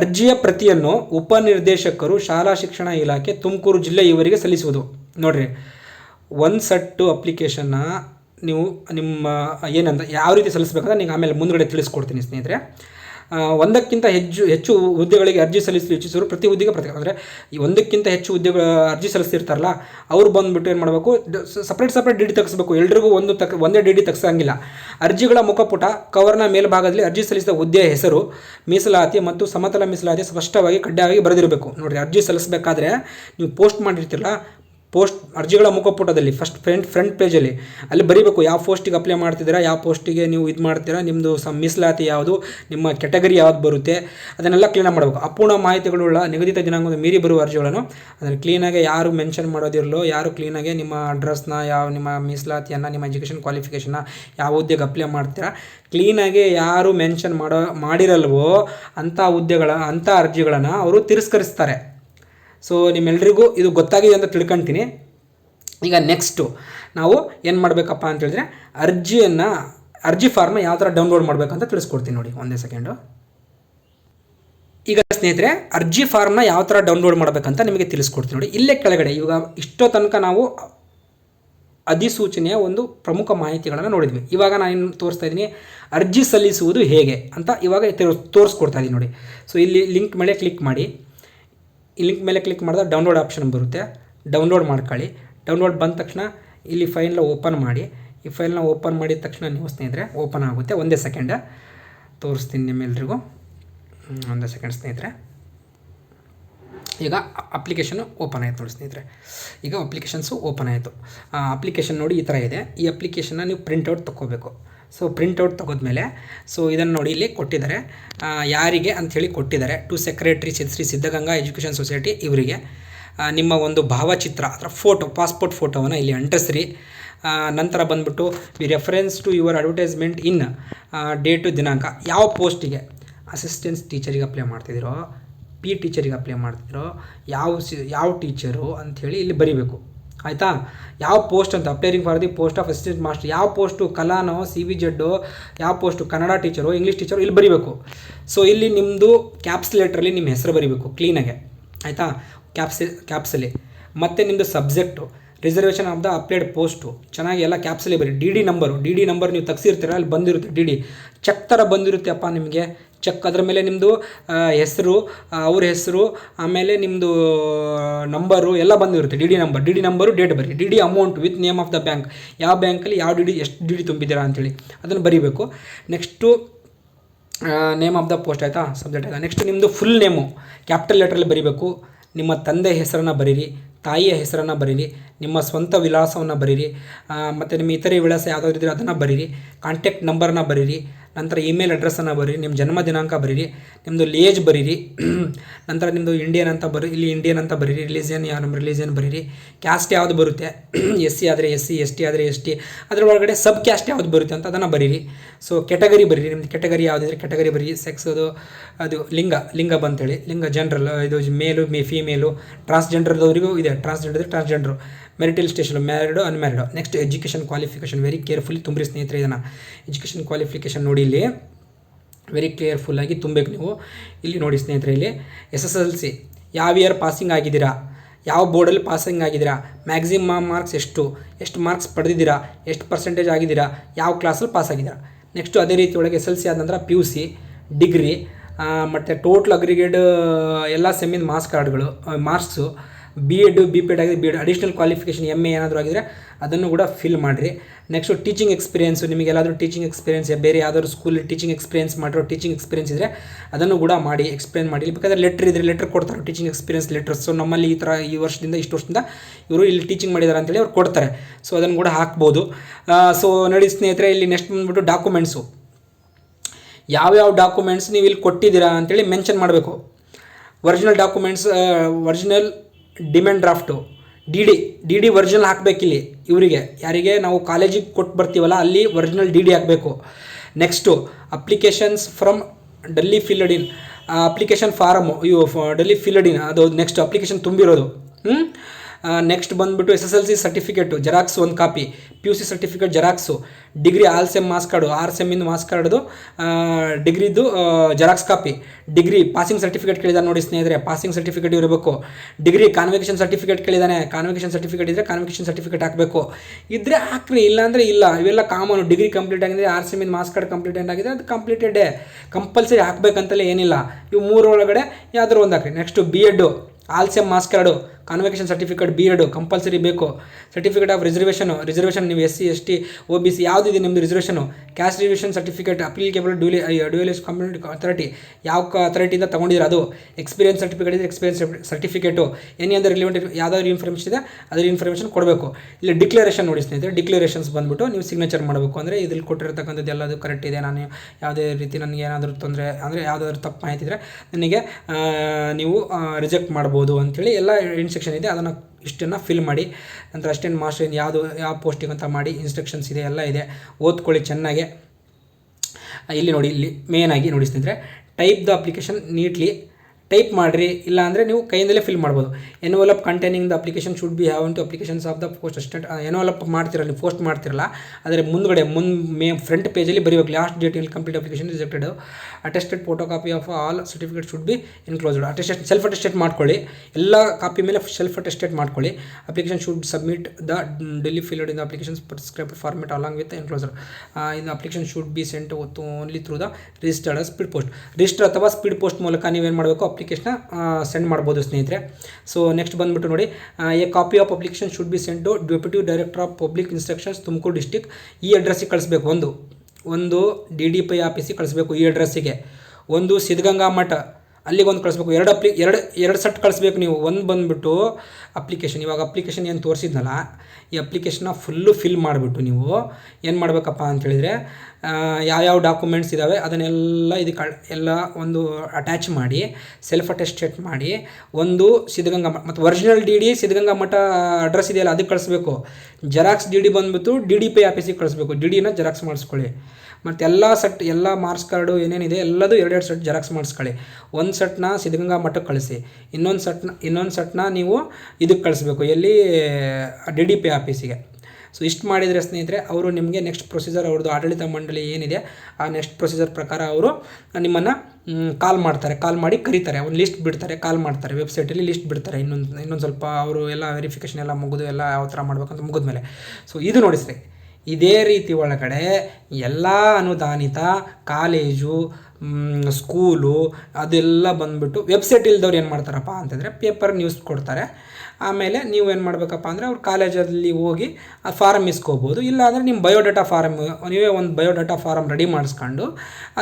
ಅರ್ಜಿಯ ಪ್ರತಿಯನ್ನು ಉಪನಿರ್ದೇಶಕರು ಶಾಲಾ ಶಿಕ್ಷಣ ಇಲಾಖೆ ತುಮಕೂರು ಜಿಲ್ಲೆ ಇವರಿಗೆ ಸಲ್ಲಿಸುವುದು. ನೋಡ್ರಿ, ಒಂದು ಸಟ್ಟು ಅಪ್ಲಿಕೇಶನ್ನ ನೀವು ನಿಮ್ಮ, ಏನಂತ, ಯಾವ ರೀತಿ ಸಲ್ಲಿಸ್ಬೇಕಂದ್ರೆ ನೀವು ಆಮೇಲೆ ಮುಂದ್ಗಡೆ ತಿಳಿಸ್ಕೊಡ್ತೀನಿ ಸ್ನೇಹಿತರೆ. ಒಂದಕ್ಕಿಂತ ಹೆಚ್ಚು ಹೆಚ್ಚು ಹುದ್ದೆಗಳಿಗೆ ಅರ್ಜಿ ಸಲ್ಲಿಸಲು ಇಚ್ಛಿಸೋರು ಪ್ರತಿ ಹುದ್ದೆಗೆ ಪ್ರತಿ ಅಂದರೆ ಈ ಒಂದಕ್ಕಿಂತ ಹೆಚ್ಚು ಹುದ್ದೆಗಳ ಅರ್ಜಿ ಸಲ್ಲಿಸ್ತಿರ್ತಾರಲ್ಲ, ಅವ್ರು ಬಂದುಬಿಟ್ಟು ಏನು ಮಾಡಬೇಕು ಸಪ್ರೇಟ್ ಸಪ್ರೇಟ್ ಡಿ ಡಿ ತೆಗಿಸ್ಬೇಕು. ಎಲ್ರಿಗೂ ಒಂದು ತಕ್, ಒಂದೇ ಡಿ ಡಿ ತೆಗ್ಸಂಗಿಲ್ಲ. ಅರ್ಜಿಗಳ ಮುಖಪುಟ ಕವರ್ನ ಮೇಲ್ಭಾಗದಲ್ಲಿ ಅರ್ಜಿ ಸಲ್ಲಿಸಿದ ಹುದ್ದೆಯ ಹೆಸರು, ಮೀಸಲಾತಿ ಮತ್ತು ಸಮತಲ ಮೀಸಲಾತಿ ಸ್ಪಷ್ಟವಾಗಿ ಕಡ್ಡಾಯವಾಗಿ ಬರೆದಿರಬೇಕು. ನೋಡಿರಿ, ಅರ್ಜಿ ಸಲ್ಲಿಸಬೇಕಾದ್ರೆ ನೀವು ಪೋಸ್ಟ್ ಮಾಡಿರ್ತಿರಲ್ಲ ಪೋಸ್ಟ್ ಅರ್ಜಿಗಳ ಮುಖಪುಟದಲ್ಲಿ ಫಸ್ಟ್ ಫ್ರಂಟ್ ಫ್ರಂಟ್ ಪೇಜಲ್ಲಿ ಅಲ್ಲಿ ಬರೀಬೇಕು ಯಾವ ಪೋಸ್ಟಿಗೆ ಅಪ್ಲೈ ಮಾಡ್ತಿದ್ದೀರಾ, ಯಾವ ಪೋಸ್ಟಿಗೆ ನೀವು ಇದು ಮಾಡ್ತೀರಾ ನಿಮ್ಮದು ಸ ಮೀಸಲಾತಿ ಯಾವುದು, ನಿಮ್ಮ ಕೆಟಗರಿ ಯಾವ್ದು ಬರುತ್ತೆ, ಅದನ್ನೆಲ್ಲ ಕ್ಲೀನಾಗಿ ಮಾಡಬೇಕು. ಅಪೂರ್ಣ ಮಾಹಿತಿಗಳುಳ್ಳ ನಿಗದಿತ ದಿನಾಂಕದ ಮೀರಿ ಬರುವ ಅರ್ಜಿಗಳನ್ನು ಅದನ್ನು ಕ್ಲೀನಾಗಿ ಯಾರು ಮೆನ್ಷನ್ ಮಾಡೋದಿರಲೋ, ಯಾರು ಕ್ಲೀನಾಗಿ ನಿಮ್ಮ ಅಡ್ರೆಸ್ನ ಯಾವ ನಿಮ್ಮ ಮೀಸಲಾತಿಯನ್ನು, ನಿಮ್ಮ ಎಜುಕೇಷನ್ ಕ್ವಾಲಿಫಿಕೇಷನ್ನ ಯಾವ ಹುದ್ದೆಗೆ ಅಪ್ಲೈ ಮಾಡ್ತೀರಾ ಕ್ಲೀನಾಗಿ ಯಾರು ಮೆನ್ಷನ್ ಮಾಡೋ, ಮಾಡಿರಲ್ವೋ, ಅಂಥ ಹುದ್ದೆಗಳ, ಅಂಥ ಅರ್ಜಿಗಳನ್ನು ಅವರು ತಿರಸ್ಕರಿಸ್ತಾರೆ. ಸೊ ನಿಮ್ಮೆಲ್ರಿಗೂ ಇದು ಗೊತ್ತಾಗಿದೆ ಅಂತ ತಿಳ್ಕೊಳ್ತೀನಿ ಈಗ ನೆಕ್ಸ್ಟು ನಾವು ಏನು ಮಾಡಬೇಕಪ್ಪ ಅಂತ ಹೇಳಿದ್ರೆ ಅರ್ಜಿಯನ್ನು, ಅರ್ಜಿ ಫಾರ್ಮ್ ಯಾವ ಥರ ಡೌನ್ಲೋಡ್ ಮಾಡಬೇಕಂತ ತಿಳಿಸ್ಕೊಡ್ತೀನಿ ನೋಡಿ, ಒಂದೇ ಸೆಕೆಂಡು ಈಗ ಸ್ನೇಹಿತರೆ, ಅರ್ಜಿ ಫಾರ್ಮ್ನ ಯಾವ ಥರ ಡೌನ್ಲೋಡ್ ಮಾಡಬೇಕಂತ ನಿಮಗೆ ತಿಳಿಸ್ಕೊಡ್ತೀನಿ ನೋಡಿ. ಇಲ್ಲೇ ಕೆಳಗಡೆ ಇವಾಗ ಇಷ್ಟೋ ತನಕ ನಾವು ಅಧಿಸೂಚನೆಯ ಒಂದು ಪ್ರಮುಖ ಮಾಹಿತಿಗಳನ್ನು ನೋಡಿದ್ವಿ. ಇವಾಗ ನಾನು ಏನು ತೋರಿಸ್ತಾ ಇದ್ದೀನಿ, ಅರ್ಜಿ ಸಲ್ಲಿಸುವುದು ಹೇಗೆ ಅಂತ ಇವಾಗ ತೋರ್- ತೋರಿಸ್ಕೊಡ್ತಾ ಇದ್ದೀನಿ ನೋಡಿ. ಸೊ ಇಲ್ಲಿ ಲಿಂಕ್ ಮೇಲೆ ಕ್ಲಿಕ್ ಮಾಡಿ. ಈ ಲಿಂಕ್ ಮೇಲೆ ಕ್ಲಿಕ್ ಮಾಡಿದಾಗ ಡೌನ್ಲೋಡ್ ಆಪ್ಷನ್ ಬರುತ್ತೆ. ಡೌನ್ಲೋಡ್ ಮಾಡ್ಕೊಳ್ಳಿ. ಡೌನ್ಲೋಡ್ ಬಂದ ತಕ್ಷಣ ಇಲ್ಲಿ ಫೈಲ್ನ ಓಪನ್ ಮಾಡಿ. ಈ ಫೈಲ್ನ ಓಪನ್ ಮಾಡಿದ ತಕ್ಷಣ ನೀವು ಸ್ನೇಹಿತರೆ ಓಪನ್ ಆಗುತ್ತೆ. ಒಂದೇ ಸೆಕೆಂಡ ತೋರಿಸ್ತೀನಿ ನಿಮ್ಮೆಲ್ರಿಗೂ. ಒಂದೇ ಸೆಕೆಂಡ್ ಸ್ನೇಹಿತರೆ. ಈಗ ಅಪ್ಲಿಕೇಶನ್ ಓಪನ್ ಆಯಿತು ನೋಡಿ ಸ್ನೇಹಿತರೆ. ಈಗ ಅಪ್ಲಿಕೇಶನ್ಸು ಓಪನ್ ಆಯಿತು. ಅಪ್ಲಿಕೇಶನ್ ನೋಡಿ ಈ ಥರ ಇದೆ. ಈ ಅಪ್ಲಿಕೇಶನ್ನ ನೀವು ಪ್ರಿಂಟೌಟ್ ತೊಗೋಬೇಕು ಸೊ ಪ್ರಿಂಟೌಟ್ ತೆಗೆದ್ಮೇಲೆ ಸೊ ಇದನ್ನು ನೋಡಿ ಇಲ್ಲಿ ಕೊಟ್ಟಿದ್ದಾರೆ. ಯಾರಿಗೆ ಅಂಥೇಳಿ ಕೊಟ್ಟಿದ್ದಾರೆ. To secretary Shri Siddaganga education society ಇವರಿಗೆ. ನಿಮ್ಮ ಒಂದು ಭಾವಚಿತ್ರ ಅಥವಾ ಫೋಟೋ ಪಾಸ್ಪೋರ್ಟ್ ಫೋಟೋವನ್ನು ಇಲ್ಲಿ ಅಂಟಿಸ್ರಿ. ನಂತರ ಬಂದ್ಬಿಟ್ಟು we reference to your advertisement in date ದಿನಾಂಕ. ಯಾವ ಪೋಸ್ಟಿಗೆ ಅಸಿಸ್ಟೆನ್ಸ್ ಟೀಚರಿಗೆ ಅಪ್ಲೈ ಮಾಡ್ತಿದ್ದೀರೋ ಪಿ ಟೀಚರಿಗೆ ಅಪ್ಲೈ ಮಾಡ್ತಿದ್ದೀರೋ, ಯಾವ ಸಿ, ಯಾವ ಟೀಚರು ಅಂಥೇಳಿ ಇಲ್ಲಿ ಬರಿಬೇಕು. ಆಯಿತಾ? ಯಾವ ಪೋಸ್ಟ್ ಅಂತ? Applying for the post of assistant master ಯಾವ ಪೋಸ್ಟು? ಕಲಾನೋ ಸಿ ವಿ ಜೆಡ್ಡು ಯಾವ post? Kannada teacher English teacher ಇಲ್ಲಿ ಬರೀಬೇಕು. ಸೊ ಇಲ್ಲಿ ನಿಮ್ಮದು ಕ್ಯಾಪ್ಸ್ ಲೆಟ್ರಲ್ಲಿ ನಿಮ್ಮ ಹೆಸರು ಬರೀಬೇಕು ಕ್ಲೀನಾಗೆ ಆಯಿತಾ? ಕ್ಯಾಪ್ಸ್ ಕ್ಯಾಪ್ಸಲ್ಲಿ ಮತ್ತು ನಿಮ್ಮದು subject reservation of the applied post ಚೆನ್ನಾಗಿ ಎಲ್ಲ ಕ್ಯಾಪ್ಸಲ್ಲಿ ಬರೀ D D number D D number ನೀವು ತೆಗ್ಸಿರ್ತೀರ, ಅಲ್ಲಿ ಬಂದಿರುತ್ತೆ ಡಿ ಡಿ ಚೆಕ್ ಥರ ಬಂದಿರುತ್ತೆ ಅಪ್ಪ ನಿಮಗೆ. ಚೆಕ್ ಅದ್ರ ಮೇಲೆ ನಿಮ್ಮದು ಹೆಸರು ಅವ್ರ ಹೆಸರು, ಆಮೇಲೆ ನಿಮ್ಮದು ನಂಬರು ಎಲ್ಲ ಬಂದಿರುತ್ತೆ D D number D D number date ಬರಿ D D amount with name of the bank ಯಾವ ಬ್ಯಾಂಕಲ್ಲಿ ಯಾವ ಡಿ ಡಿ ಎಷ್ಟು ಡಿ ಡಿ ತುಂಬಿದ್ದೀರಾ ಅಂತೇಳಿ ಅದನ್ನು ಬರೀಬೇಕು. Next name of the post ಆಯಿತಾ? ಸಬ್ಜೆಕ್ಟ್ ಆಯಿತಾ? ನೆಕ್ಸ್ಟ್ ನಿಮ್ಮದು ಫುಲ್ ನೇಮು ಕ್ಯಾಪಿಟಲ್ ಲೆಟ್ರಲ್ಲಿ ಬರೀಬೇಕು. ನಿಮ್ಮ ತಂದೆ ಹೆಸರನ್ನು ಬರೀರಿ, ತಾಯಿಯ ಹೆಸರನ್ನು ಬರೀರಿ, ನಿಮ್ಮ ಸ್ವಂತ ವಿಳಾಸವನ್ನು ಬರೀರಿ ಮತ್ತು ನಿಮ್ಮ ಇತರೆ ವಿಳಾಸ ಯಾವುದಾದ್ರು ಇದ್ದರೆ ಅದನ್ನು ಬರೀರಿ ಕಾಂಟ್ಯಾಕ್ಟ್ ನಂಬರನ್ನ ಬರೀರಿ ನಂತರ ಇಮೇಲ್ ಅಡ್ರೆಸ್ಸನ್ನು ಬರೀರಿ ನಿಮ್ಮ ಜನ್ಮ ದಿನಾಂಕ ಬರೀರಿ ನಿಮ್ಮದು ಲೇಜ್ ಬರೀರಿ, ನಂತರ ನಿಮ್ಮದು ಇಂಡಿಯನ್ ಅಂತ ಬರೀ, ಇಲ್ಲಿ ಇಂಡಿಯನ್ ಅಂತ ಬರೀರಿ ರಿಲಿಜಿಯನ್ ಯಾವ ನಮ್ಮ ರಿಲಿಜಿಯನ್ ಬರೀರಿ ಕ್ಯಾಸ್ಟ್ ಯಾವುದು ಬರುತ್ತೆ ಎಸ್ ಸಿ ಆದರೆ ಎಸ್ ಸಿ ಎಸ್ ಟಿ ಆದರೆ ಎಸ್ ಟಿ ಅದರ ಒಳಗಡೆ ಸಬ್ ಕ್ಯಾಸ್ಟ್ ಯಾವುದು ಬರುತ್ತೆ ಅಂತ ಅದನ್ನು ಬರೀರಿ. ಸೊ ಕೆಟಗರಿ ಬರೀರಿ ನಿಮ್ಮದು ಕೆಟಗರಿ ಯಾವುದಿದ್ರೆ ಕೆಟಗರಿ ಬರೀ ಸೆಕ್ಸ್ ಅದು ಅದು ಲಿಂಗ ಲಿಂಗ ಬಂತೇಳಿ, ಲಿಂಗ ಜನರಲ್ ಇದು ಮೇಲು, ಮೇ ಫೀಮೇಲು ಟ್ರಾನ್ಸ್ಜೆಂಡರ್ದವರಿಗೂ ಇದೆ transgender transgender marital station married unmarried next education qualification very carefully ತುಂಬಿರಿ ಸ್ನೇಹಿತರೆ, ಇದನ್ನು ಎಜುಕೇಷನ್ ಕ್ವಾಲಿಫಿಕೇಷನ್ ನೋಡಿ ಇಲ್ಲಿ. ವೆರಿ ಕೇರ್ಫುಲ್ಲಾಗಿ ತುಂಬಬೇಕು ನೀವು. ಇಲ್ಲಿ ನೋಡಿ ಸ್ನೇಹಿತರೆ, ಇಲ್ಲಿ ಎಸ್ ಎಸ್ ಎಲ್ ಸಿ ಯಾವ ಇಯರ್ ಪಾಸಿಂಗ್ ಆಗಿದ್ದೀರಾ? ಯಾವ ಬೋರ್ಡಲ್ಲಿ ಪಾಸಿಂಗ್ ಆಗಿದ್ದೀರಾ? ಮ್ಯಾಕ್ಸಿಮಮ್ ಮಾರ್ಕ್ಸ್ ಎಷ್ಟು? ಎಷ್ಟು ಮಾರ್ಕ್ಸ್ ಪಡೆದಿದ್ದೀರಾ? ಎಷ್ಟು ಪರ್ಸೆಂಟೇಜ್ ಆಗಿದ್ದೀರಾ? ಯಾವ ಕ್ಲಾಸಲ್ಲಿ ಪಾಸ್ ಆಗಿದ್ದೀರಾ? ನೆಕ್ಸ್ಟು ಅದೇ ರೀತಿ ಒಳಗೆ ಎಸ್ ಎಲ್ ಸಿ ಆದ ನಂತರ ಪಿ ಯು ಸಿ ಡಿಗ್ರಿ ಮತ್ತು ಟೋಟ್ಲ್ ಅಗ್ರಿಗೇಡ್ ಎಲ್ಲ ಸೆಮ್ಮಿನ ಮಾರ್ಕ್ಸ್ ಕಾರ್ಡ್ಗಳು marks B Ed B P Ed ಆಗಿದೆ B Ed additional qualification M A ಏನಾದರೂ ಆಗಿದ್ರೆ ಅದನ್ನು ಕೂಡ ಫಿಲ್ ಮಾಡಿರಿ. ನೆಕ್ಸ್ಟು ಟೀಚಿಂಗ್ ಎಕ್ಸ್ಪೀರಿಯೆನ್ಸು ನಿಮಗೆ ಎಲ್ಲಾದರೂ ಟೀಚಿಂಗ್ ಎಕ್ಸ್ಪೀರಿಯೆನ್ಸ್ ಬೇರೆ ಯಾವ್ದಾದ್ರು ಸ್ಕೂಲಲ್ಲಿ ಟೀಚಿಂಗ್ ಎಕ್ಸ್ಪೀರಿಯೆನ್ಸ್ ಮಾಡಿರೋ ಟೀಚಿಂಗ್ ಎಕ್ಸ್ಪೀರಿಯೆನ್ಸ್ ಇದ್ದರೆ ಅದನ್ನು ಕೂಡ ಮಾಡಿ ಎಕ್ಸ್ಪ್ಲೇನ್ ಮಾಡಿ. ಬೇಕಾದ್ರೆ ಲೆಟ್ರ್ ಇದ್ದರೆ ಲೆಟ್ರ್ ಕೊಡ್ತಾರೆ ಟೀಚಿಂಗ್ ಎಕ್ಸ್ಪೀರಿಯೆನ್ಸ್ ಲೆಟರ್ ಸೊ ನಮ್ಮಲ್ಲಿ ಈ ಥರ ಈ ವರ್ಷದಿಂದ, ಇಷ್ಟು ವರ್ಷದಿಂದ ಇವರು ಇಲ್ಲಿ ಟೀಚಿಂಗ್ ಮಾಡಿದ್ದಾರೆ ಅಂತೇಳಿ ಅವ್ರು ಕೊಡ್ತಾರೆ. ಸೊ ಅದನ್ನು ಕೂಡ ಹಾಕ್ಬೋದು. ಸೊ ನೋಡಿ ಸ್ನೇಹಿತರೆ, ಇಲ್ಲಿ ನೆಕ್ಸ್ಟ್ ಬಂದ್ಬಿಟ್ಟು ಡಾಕ್ಯುಮೆಂಟ್ಸು ಯಾವ್ಯಾವ ಡಾಕ್ಯುಮೆಂಟ್ಸ್ ನೀವು ಇಲ್ಲಿ ಕೊಟ್ಟಿದ್ದೀರಾ ಅಂತೇಳಿ ಮೆನ್ಷನ್ ಮಾಡಬೇಕು. Original documents original demand draft D D D D original ಹಾಕಬೇಕಿಲ್ಲಿ ಇವರಿಗೆ. ಯಾರಿಗೆ? ನಾವು ಕಾಲೇಜಿಗೆ ಕೊಟ್ಟು ಬರ್ತೀವಲ್ಲ, ಅಲ್ಲಿ ಒರಿಜಿನಲ್ ಡಿ ಡಿ ಹಾಕಬೇಕು. Next applications from duly filled in application form ಇವು ಡೆಲ್ಲಿ ಫಿಲ್ಡ್ ಇನ್ ಅದು ನೆಕ್ಸ್ಟ್ ಅಪ್ಲಿಕೇಶನ್ ತುಂಬಿರೋದು. ಹ್ಞೂ ನೆಕ್ಸ್ಟ್ ಬಂದುಬಿಟ್ಟು S S L C certificate xerox ಒಂದು copy P U C certificate xerox degree all sem marks card ಆರು ಸೆಮ್ಮಿಂದ marks ಕಾರ್ಡ್ದು ಡಿಗ್ರಿದು xerox copy degree passing certificate ಕೇಳಿದಾನೆ ನೋಡಿ ಸ್ನೇಹಿತರೆ ಪಾಸಿಂಗ್ ಸರ್ಟಿಫಿಕೇಟ್ ಇರಬೇಕು. ಡಿಗ್ರಿ ಕಾನ್ವಿಕೇಷನ್ ಸರ್ಟಿಫಿಕೇಟ್ ಕೇಳಿದಾನೆ. ಕಾನ್ವಿಕೇಷನ್ ಸರ್ಟಿಫಿಕೇಟ್ ಇದ್ದರೆ ಕಾನ್ವಿಕೇಷನ್ ಸರ್ಟಿಫಿಕೇಟ್ ಹಾಕಬೇಕು. ಇದ್ದರೆ ಹಾಕ್ರಿ, ಇಲ್ಲಾಂದರೆ ಇಲ್ಲ. ಇವೆಲ್ಲ ಕಾಮನು ಡಿಗ್ರಿ ಕಂಪ್ಲೀಟ್ ಆಗಿದೆ ಆರ್ ಸೆಮಿಂದ ಮಾಸ್ ಕಾರ್ಡ್ ಕಂಪ್ಲೀಟ್ ಆಗಿದೆ, ಅದು ಕಂಪ್ಲೀಟೆಡ್ ಕಂಪಲ್ಸರಿ ಹಾಕ್ಬೇಕಂತಲೇ ಏನಿಲ್ಲ. ಇವು ಮೂರೊಳಗಡೆ ಯಾವ್ದಾರು ಒಂದು ಹಾಕ್ರಿ. Next B Ed all sem marks card convocation certificate B Ed compulsory ಬೇಕು. ಸರ್ಟಿಫಿಕೇಟ್ ಆಫ್ ರಿಸರ್ವೇಷನು ರಿಸರ್ವೇಷನ್ ನೀವು S C S T O B C ಯಾವುದಿದೆ ನಿಮ್ಮದು reservation caste reservation certificate applicable duly duly's community authority ಯಾವ ಅಥಾರಿಟಿಯಿಂದ ತೊಗೊಂಡಿದ್ರೆ ಅದು? Experience certificate ಇದೆ experience certificate any ಅಂದರೆ ರಿಲೇಟೆಡ್ ಯಾವುದಾದ್ರು ಇನ್ಫಾರ್ಮೇಷನ್ ಇದೆ ಅದರ ಇನ್ಫಾರ್ಮೇಷನ್ ಕೊಡಬೇಕು. ಇಲ್ಲಿ ಡಿಕ್ಲರೇಷನ್ ನೋಡಿ ಸ್ನೇಹಿತರೆ ಡಿಕ್ಲರೇಷನ್ಸ್ ಬಂದುಬಿಟ್ಟು ನೀವು ಸಿಗ್ನೇಚರ್ ಮಾಡಬೇಕು. ಅಂದರೆ ಇದ್ರಲ್ಲಿ ಕೊಟ್ಟಿರ್ತಕ್ಕಂಥದ್ದು ಎಲ್ಲದು ಕರೆಕ್ಟ್ ಇದೆ. ನಾನು ಯಾವುದೇ ರೀತಿ ನನಗೆ ಏನಾದರೂ ತೊಂದರೆ, ಅಂದರೆ ಯಾವುದಾದ್ರು ತಪ್ಪು ಮಾಹಿತಿ ಇದ್ದರೆ ನನಗೆ ನೀವು ರಿಜೆಕ್ಟ್ ಮಾಡ್ಬೋದು ಅಂಥೇಳಿ ಎಲ್ಲ ಇನ್ಸ್ಟ್ರಕ್ಷನ್ ಇದೆ, ಅದನ್ನು ಇಷ್ಟನ್ನು ಫಿಲ್ ಮಾಡಿ, ನಂತರ ಅಸ್ಟೆಂಟ್ ಮಾಸ್ಟರ್ ಯಾವುದು, ಯಾವ ಪೋಸ್ಟಿಂಗ್ ಅಂತ ಮಾಡಿ ಇನ್ಸ್ಟ್ರಕ್ಷನ್ಸ್ ಇದೆ, ಎಲ್ಲ ಇದೆ, ಓದ್ಕೊಳ್ಳಿ ಚೆನ್ನಾಗೆ. ಇಲ್ಲಿ ನೋಡಿ, ಇಲ್ಲಿ ಮೇನ್ ಆಗಿ ನೋಡಿ ಸ್ನೇಹಿತರೆ type the application neatly type ಮಾಡಿರಿ, ಇಲ್ಲ ಅಂದರೆ ನೀವು ಕೈಯಿಂದಲೇ ಫಿಲ್ ಮಾಡ್ಬೋದು. Envelope containing the application should be have to applications of the post assistant envelope ಮಾಡ್ತಿರಲ್ಲ, ನೀವು ಪೋಸ್ಟ್ ಮಾಡ್ತಿರಲ್ಲ, ಆದರೆ ಮುಂದ್ಗಡೆ ಮುನ್ ಮೇ ಫ್ರಂಟ್ ಪೇಜಲ್ಲಿ ಬರೀಬೇಕು. Last ಡೇಟಲ್ಲಿ complete application rejected attested photo copy of all certificate should be enclosed attested self attested ಮಾಡ್ಕೊಳ್ಳಿ. ಎಲ್ಲ ಕಾಪಿ ಮೇಲೆ ಸೆಲ್ಫ್ ಅಟೆಸ್ಟೆಡ್ ಮಾಡ್ಕೊಳ್ಳಿ application should submit the duly filled in application prescribe format along with enclosure in application should be sent only through the registered speed post register ಅಥವಾ speed post ಮೂಲಕ ನೀವೇನು ಮಾಡಬೇಕು? Application send ಮಾಡ್ಬೋದು ಸ್ನೇಹಿತರೆ. So next ಬಂದುಬಿಟ್ಟು ನೋಡಿ a copy of application should be send to deputy director of public instructions Tumakuru district ಈ ಅಡ್ರೆಸ್ಸಿಗೆ ಕಳಿಸ್ಬೇಕು ಒಂದು. ಒಂದು ಡಿ ಡಿ ಪೈ ಆಫೀಸಿಗೆ ಕಳಿಸ್ಬೇಕು ಈ ಅಡ್ರೆಸ್ಸಿಗೆ ಒಂದು ಸಿದ್ಧಗಂಗಾ ಮಠ. ಅಲ್ಲಿಗೆ ಒಂದು ಕಳಿಸ್ಬೇಕು. ಎರಡು ಅಪ್ಲಿ ಎರಡು ಎರಡು ಸೆಟ್ ಕಳಿಸ್ಬೇಕು ನೀವು. ಒಂದು ಬಂದುಬಿಟ್ಟು ಅಪ್ಲಿಕೇಶನ್ ಇವಾಗ ಅಪ್ಲಿಕೇಶನ್ ಏನು ತೋರಿಸಿದ್ನಲ್ಲ, ಈ ಅಪ್ಲಿಕೇಶನ್ನ ಫುಲ್ಲು ಫಿಲ್ ಮಾಡಿಬಿಟ್ಟು ನೀವು ಏನು ಮಾಡಬೇಕಪ್ಪ ಅಂತೇಳಿದರೆ ಯಾವ್ಯಾವ ಡಾಕ್ಯುಮೆಂಟ್ಸ್ ಇದ್ದಾವೆ ಅದನ್ನೆಲ್ಲ ಇದಕ್ಕೆ ಎಲ್ಲ ಒಂದು ಅಟ್ಯಾಚ್ ಮಾಡಿ ಸೆಲ್ಫ್ ಅಟೆಸ್ಟೇಟ್ ಮಾಡಿ, ಒಂದು ಸಿದ್ಧಗಂಗಾ ಮಠ, ಮತ್ತು ಒರಿಜಿನಲ್ ಡಿ ಡಿ ಸಿದ್ಧಗಂಗಾ ಮಠ ಅಡ್ರೆಸ್ ಇದೆಯಲ್ಲ ಅದಕ್ಕೆ ಕಳಿಸ್ಬೇಕು. ಜೆರಾಕ್ಸ್ ಡಿ ಡಿ ಬಂದುಬಿಟ್ಟು ಡಿ ಡಿ ಪೇ ಆಫೀಸಿಗೆ ಕಳಿಸ್ಬೇಕು. ಡಿ ಡಿನ ಜೆರಾಕ್ಸ್ ಮಾಡಿಸ್ಕೊಳ್ಳಿ. ಮತ್ತು ಎಲ್ಲ ಸೆಟ್ ಎಲ್ಲ ಮಾರ್ಕ್ಸ್ ಕಾರ್ಡು ಏನೇನಿದೆ ಎಲ್ಲದೂ ಎರಡೆರಡು ಸೆಟ್ ಜೆರಾಕ್ಸ್ ಮಾಡಿಸ್ಕೊಳ್ಳಿ. ಒಂದು ಸೆಟ್ನ ಸಿದ್ಧಗಂಗಾ ಮಠಕ್ಕೆ ಕಳಿಸಿ. ಇನ್ನೊಂದು ಸೆಟ್ನ ಇನ್ನೊಂದು ಸೆಟ್ನ ನೀವು ಇದಕ್ಕೆ ಕಳಿಸ್ಬೇಕು. ಎಲ್ಲಿ? ಡಿ ಡಿ ಪಿ ಆಫೀಸಿಗೆ ಸೊ ಇಷ್ಟು ಮಾಡಿದರೆ ಸ್ನೇಹಿತರೆ, ಅವರು ನಿಮಗೆ ನೆಕ್ಸ್ಟ್ ಪ್ರೊಸೀಜರ್ ಅವ್ರದ್ದು ಆಡಳಿತ ಮಂಡಳಿ ಏನಿದೆ, ಆ ನೆಕ್ಸ್ಟ್ ಪ್ರೊಸೀಜರ್ ಪ್ರಕಾರ ಅವರು ನಿಮ್ಮನ್ನು ಕಾಲ್ ಮಾಡ್ತಾರೆ. ಕಾಲ್ ಮಾಡಿ ಕರೀತಾರೆ. ಒಂದು ಲಿಸ್ಟ್ ಬಿಡ್ತಾರೆ. ಕಾಲ್ ಮಾಡ್ತಾರೆ. ವೆಬ್ಸೈಟಲ್ಲಿ ಲಿಸ್ಟ್ ಬಿಡ್ತಾರೆ. ಇನ್ನೊಂದು ಇನ್ನೊಂದು ಸ್ವಲ್ಪ ಅವರು ಎಲ್ಲ ವೆರಿಫಿಕೇಷನ್ ಎಲ್ಲ ಮುಗಿದು ಎಲ್ಲ ಯಾವ ಥರ ಮಾಡ್ಬೇಕಂತ ಮುಗಿದ್ಮೇಲೆ. ಸೊ ಇದು ನೋಡಿ ಸ್ನೇಹಿತರೆ ಇದೇ ರೀತಿ ಒಳಗಡೆ ಎಲ್ಲ ಅನುದಾನಿತ ಕಾಲೇಜು ಸ್ಕೂಲು ಅದೆಲ್ಲ ಬಂದುಬಿಟ್ಟು ವೆಬ್ಸೈಟ್ ಇಲ್ದವ್ರು ಏನು ಮಾಡ್ತಾರಪ್ಪ ಅಂತಂದರೆ ಪೇಪರ್ ನ್ಯೂಸ್ ಕೊಡ್ತಾರೆ. ಆಮೇಲೆ ನೀವು ಏನು ಮಾಡಬೇಕಪ್ಪ ಅಂದರೆ ಅವ್ರ ಕಾಲೇಜಲ್ಲಿ ಹೋಗಿ ಆ ಫಾರಮ್ ಇಸ್ಕೋಬೋದು. ಇಲ್ಲ ಅಂದರೆ ನಿಮ್ಮ ಬಯೋಡಾಟಾ ಫಾರಮ್ ನೀವೇ ಒಂದು ಬಯೋಡಾಟಾ ಫಾರಮ್ ರೆಡಿ ಮಾಡಿಸ್ಕೊಂಡು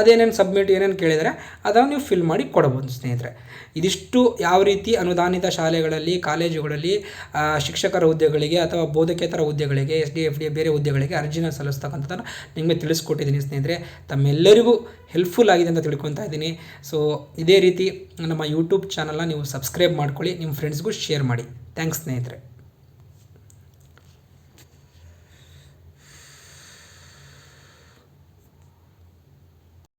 ಅದೇನೇನು ಸಬ್ಮಿಟ್ ಏನೇನು ಕೇಳಿದರೆ ಅದನ್ನು ನೀವು ಫಿಲ್ ಮಾಡಿ ಕೊಡ್ಬೋದು ಸ್ನೇಹಿತರೆ. ಇದಿಷ್ಟು ಯಾವ ರೀತಿ ಅನುದಾನಿತ ಶಾಲೆಗಳಲ್ಲಿ, ಕಾಲೇಜುಗಳಲ್ಲಿ ಶಿಕ್ಷಕರ ಹುದ್ದೆಗಳಿಗೆ ಅಥವಾ ಬೋಧಕೇತರ ಹುದ್ದೆಗಳಿಗೆ, ಎಸ್ ಡಿ ಎಫ್ ಡಿ ಬೇರೆ ಹುದ್ದೆಗಳಿಗೆ ಅರ್ಜಿನ ಸಲ್ಲಿಸ್ತಕ್ಕಂಥದ್ದನ್ನು ನಿಮಗೆ ತಿಳಿಸ್ಕೊಟ್ಟಿದ್ದೀನಿ ಸ್ನೇಹಿತರೆ. ತಮ್ಮೆಲ್ಲರಿಗೂ ಹೆಲ್ಪ್ಫುಲ್ ಆಗಿದೆ ಅಂತ ತಿಳ್ಕೊತಾ ಇದ್ದೀನಿ. ಸೊ ಇದೇ ರೀತಿ ನಮ್ಮ ಯೂಟ್ಯೂಬ್ ಚಾನಲ್ನ ನೀವು ಸಬ್ಸ್ಕ್ರೈಬ್ ಮಾಡ್ಕೊಳ್ಳಿ, ನಿಮ್ಮ ಫ್ರೆಂಡ್ಸ್ಗೂ ಶೇರ್ ಮಾಡಿ. ಥ್ಯಾಂಕ್ಸ್ ಸ್ನೇಹಿತರೆ.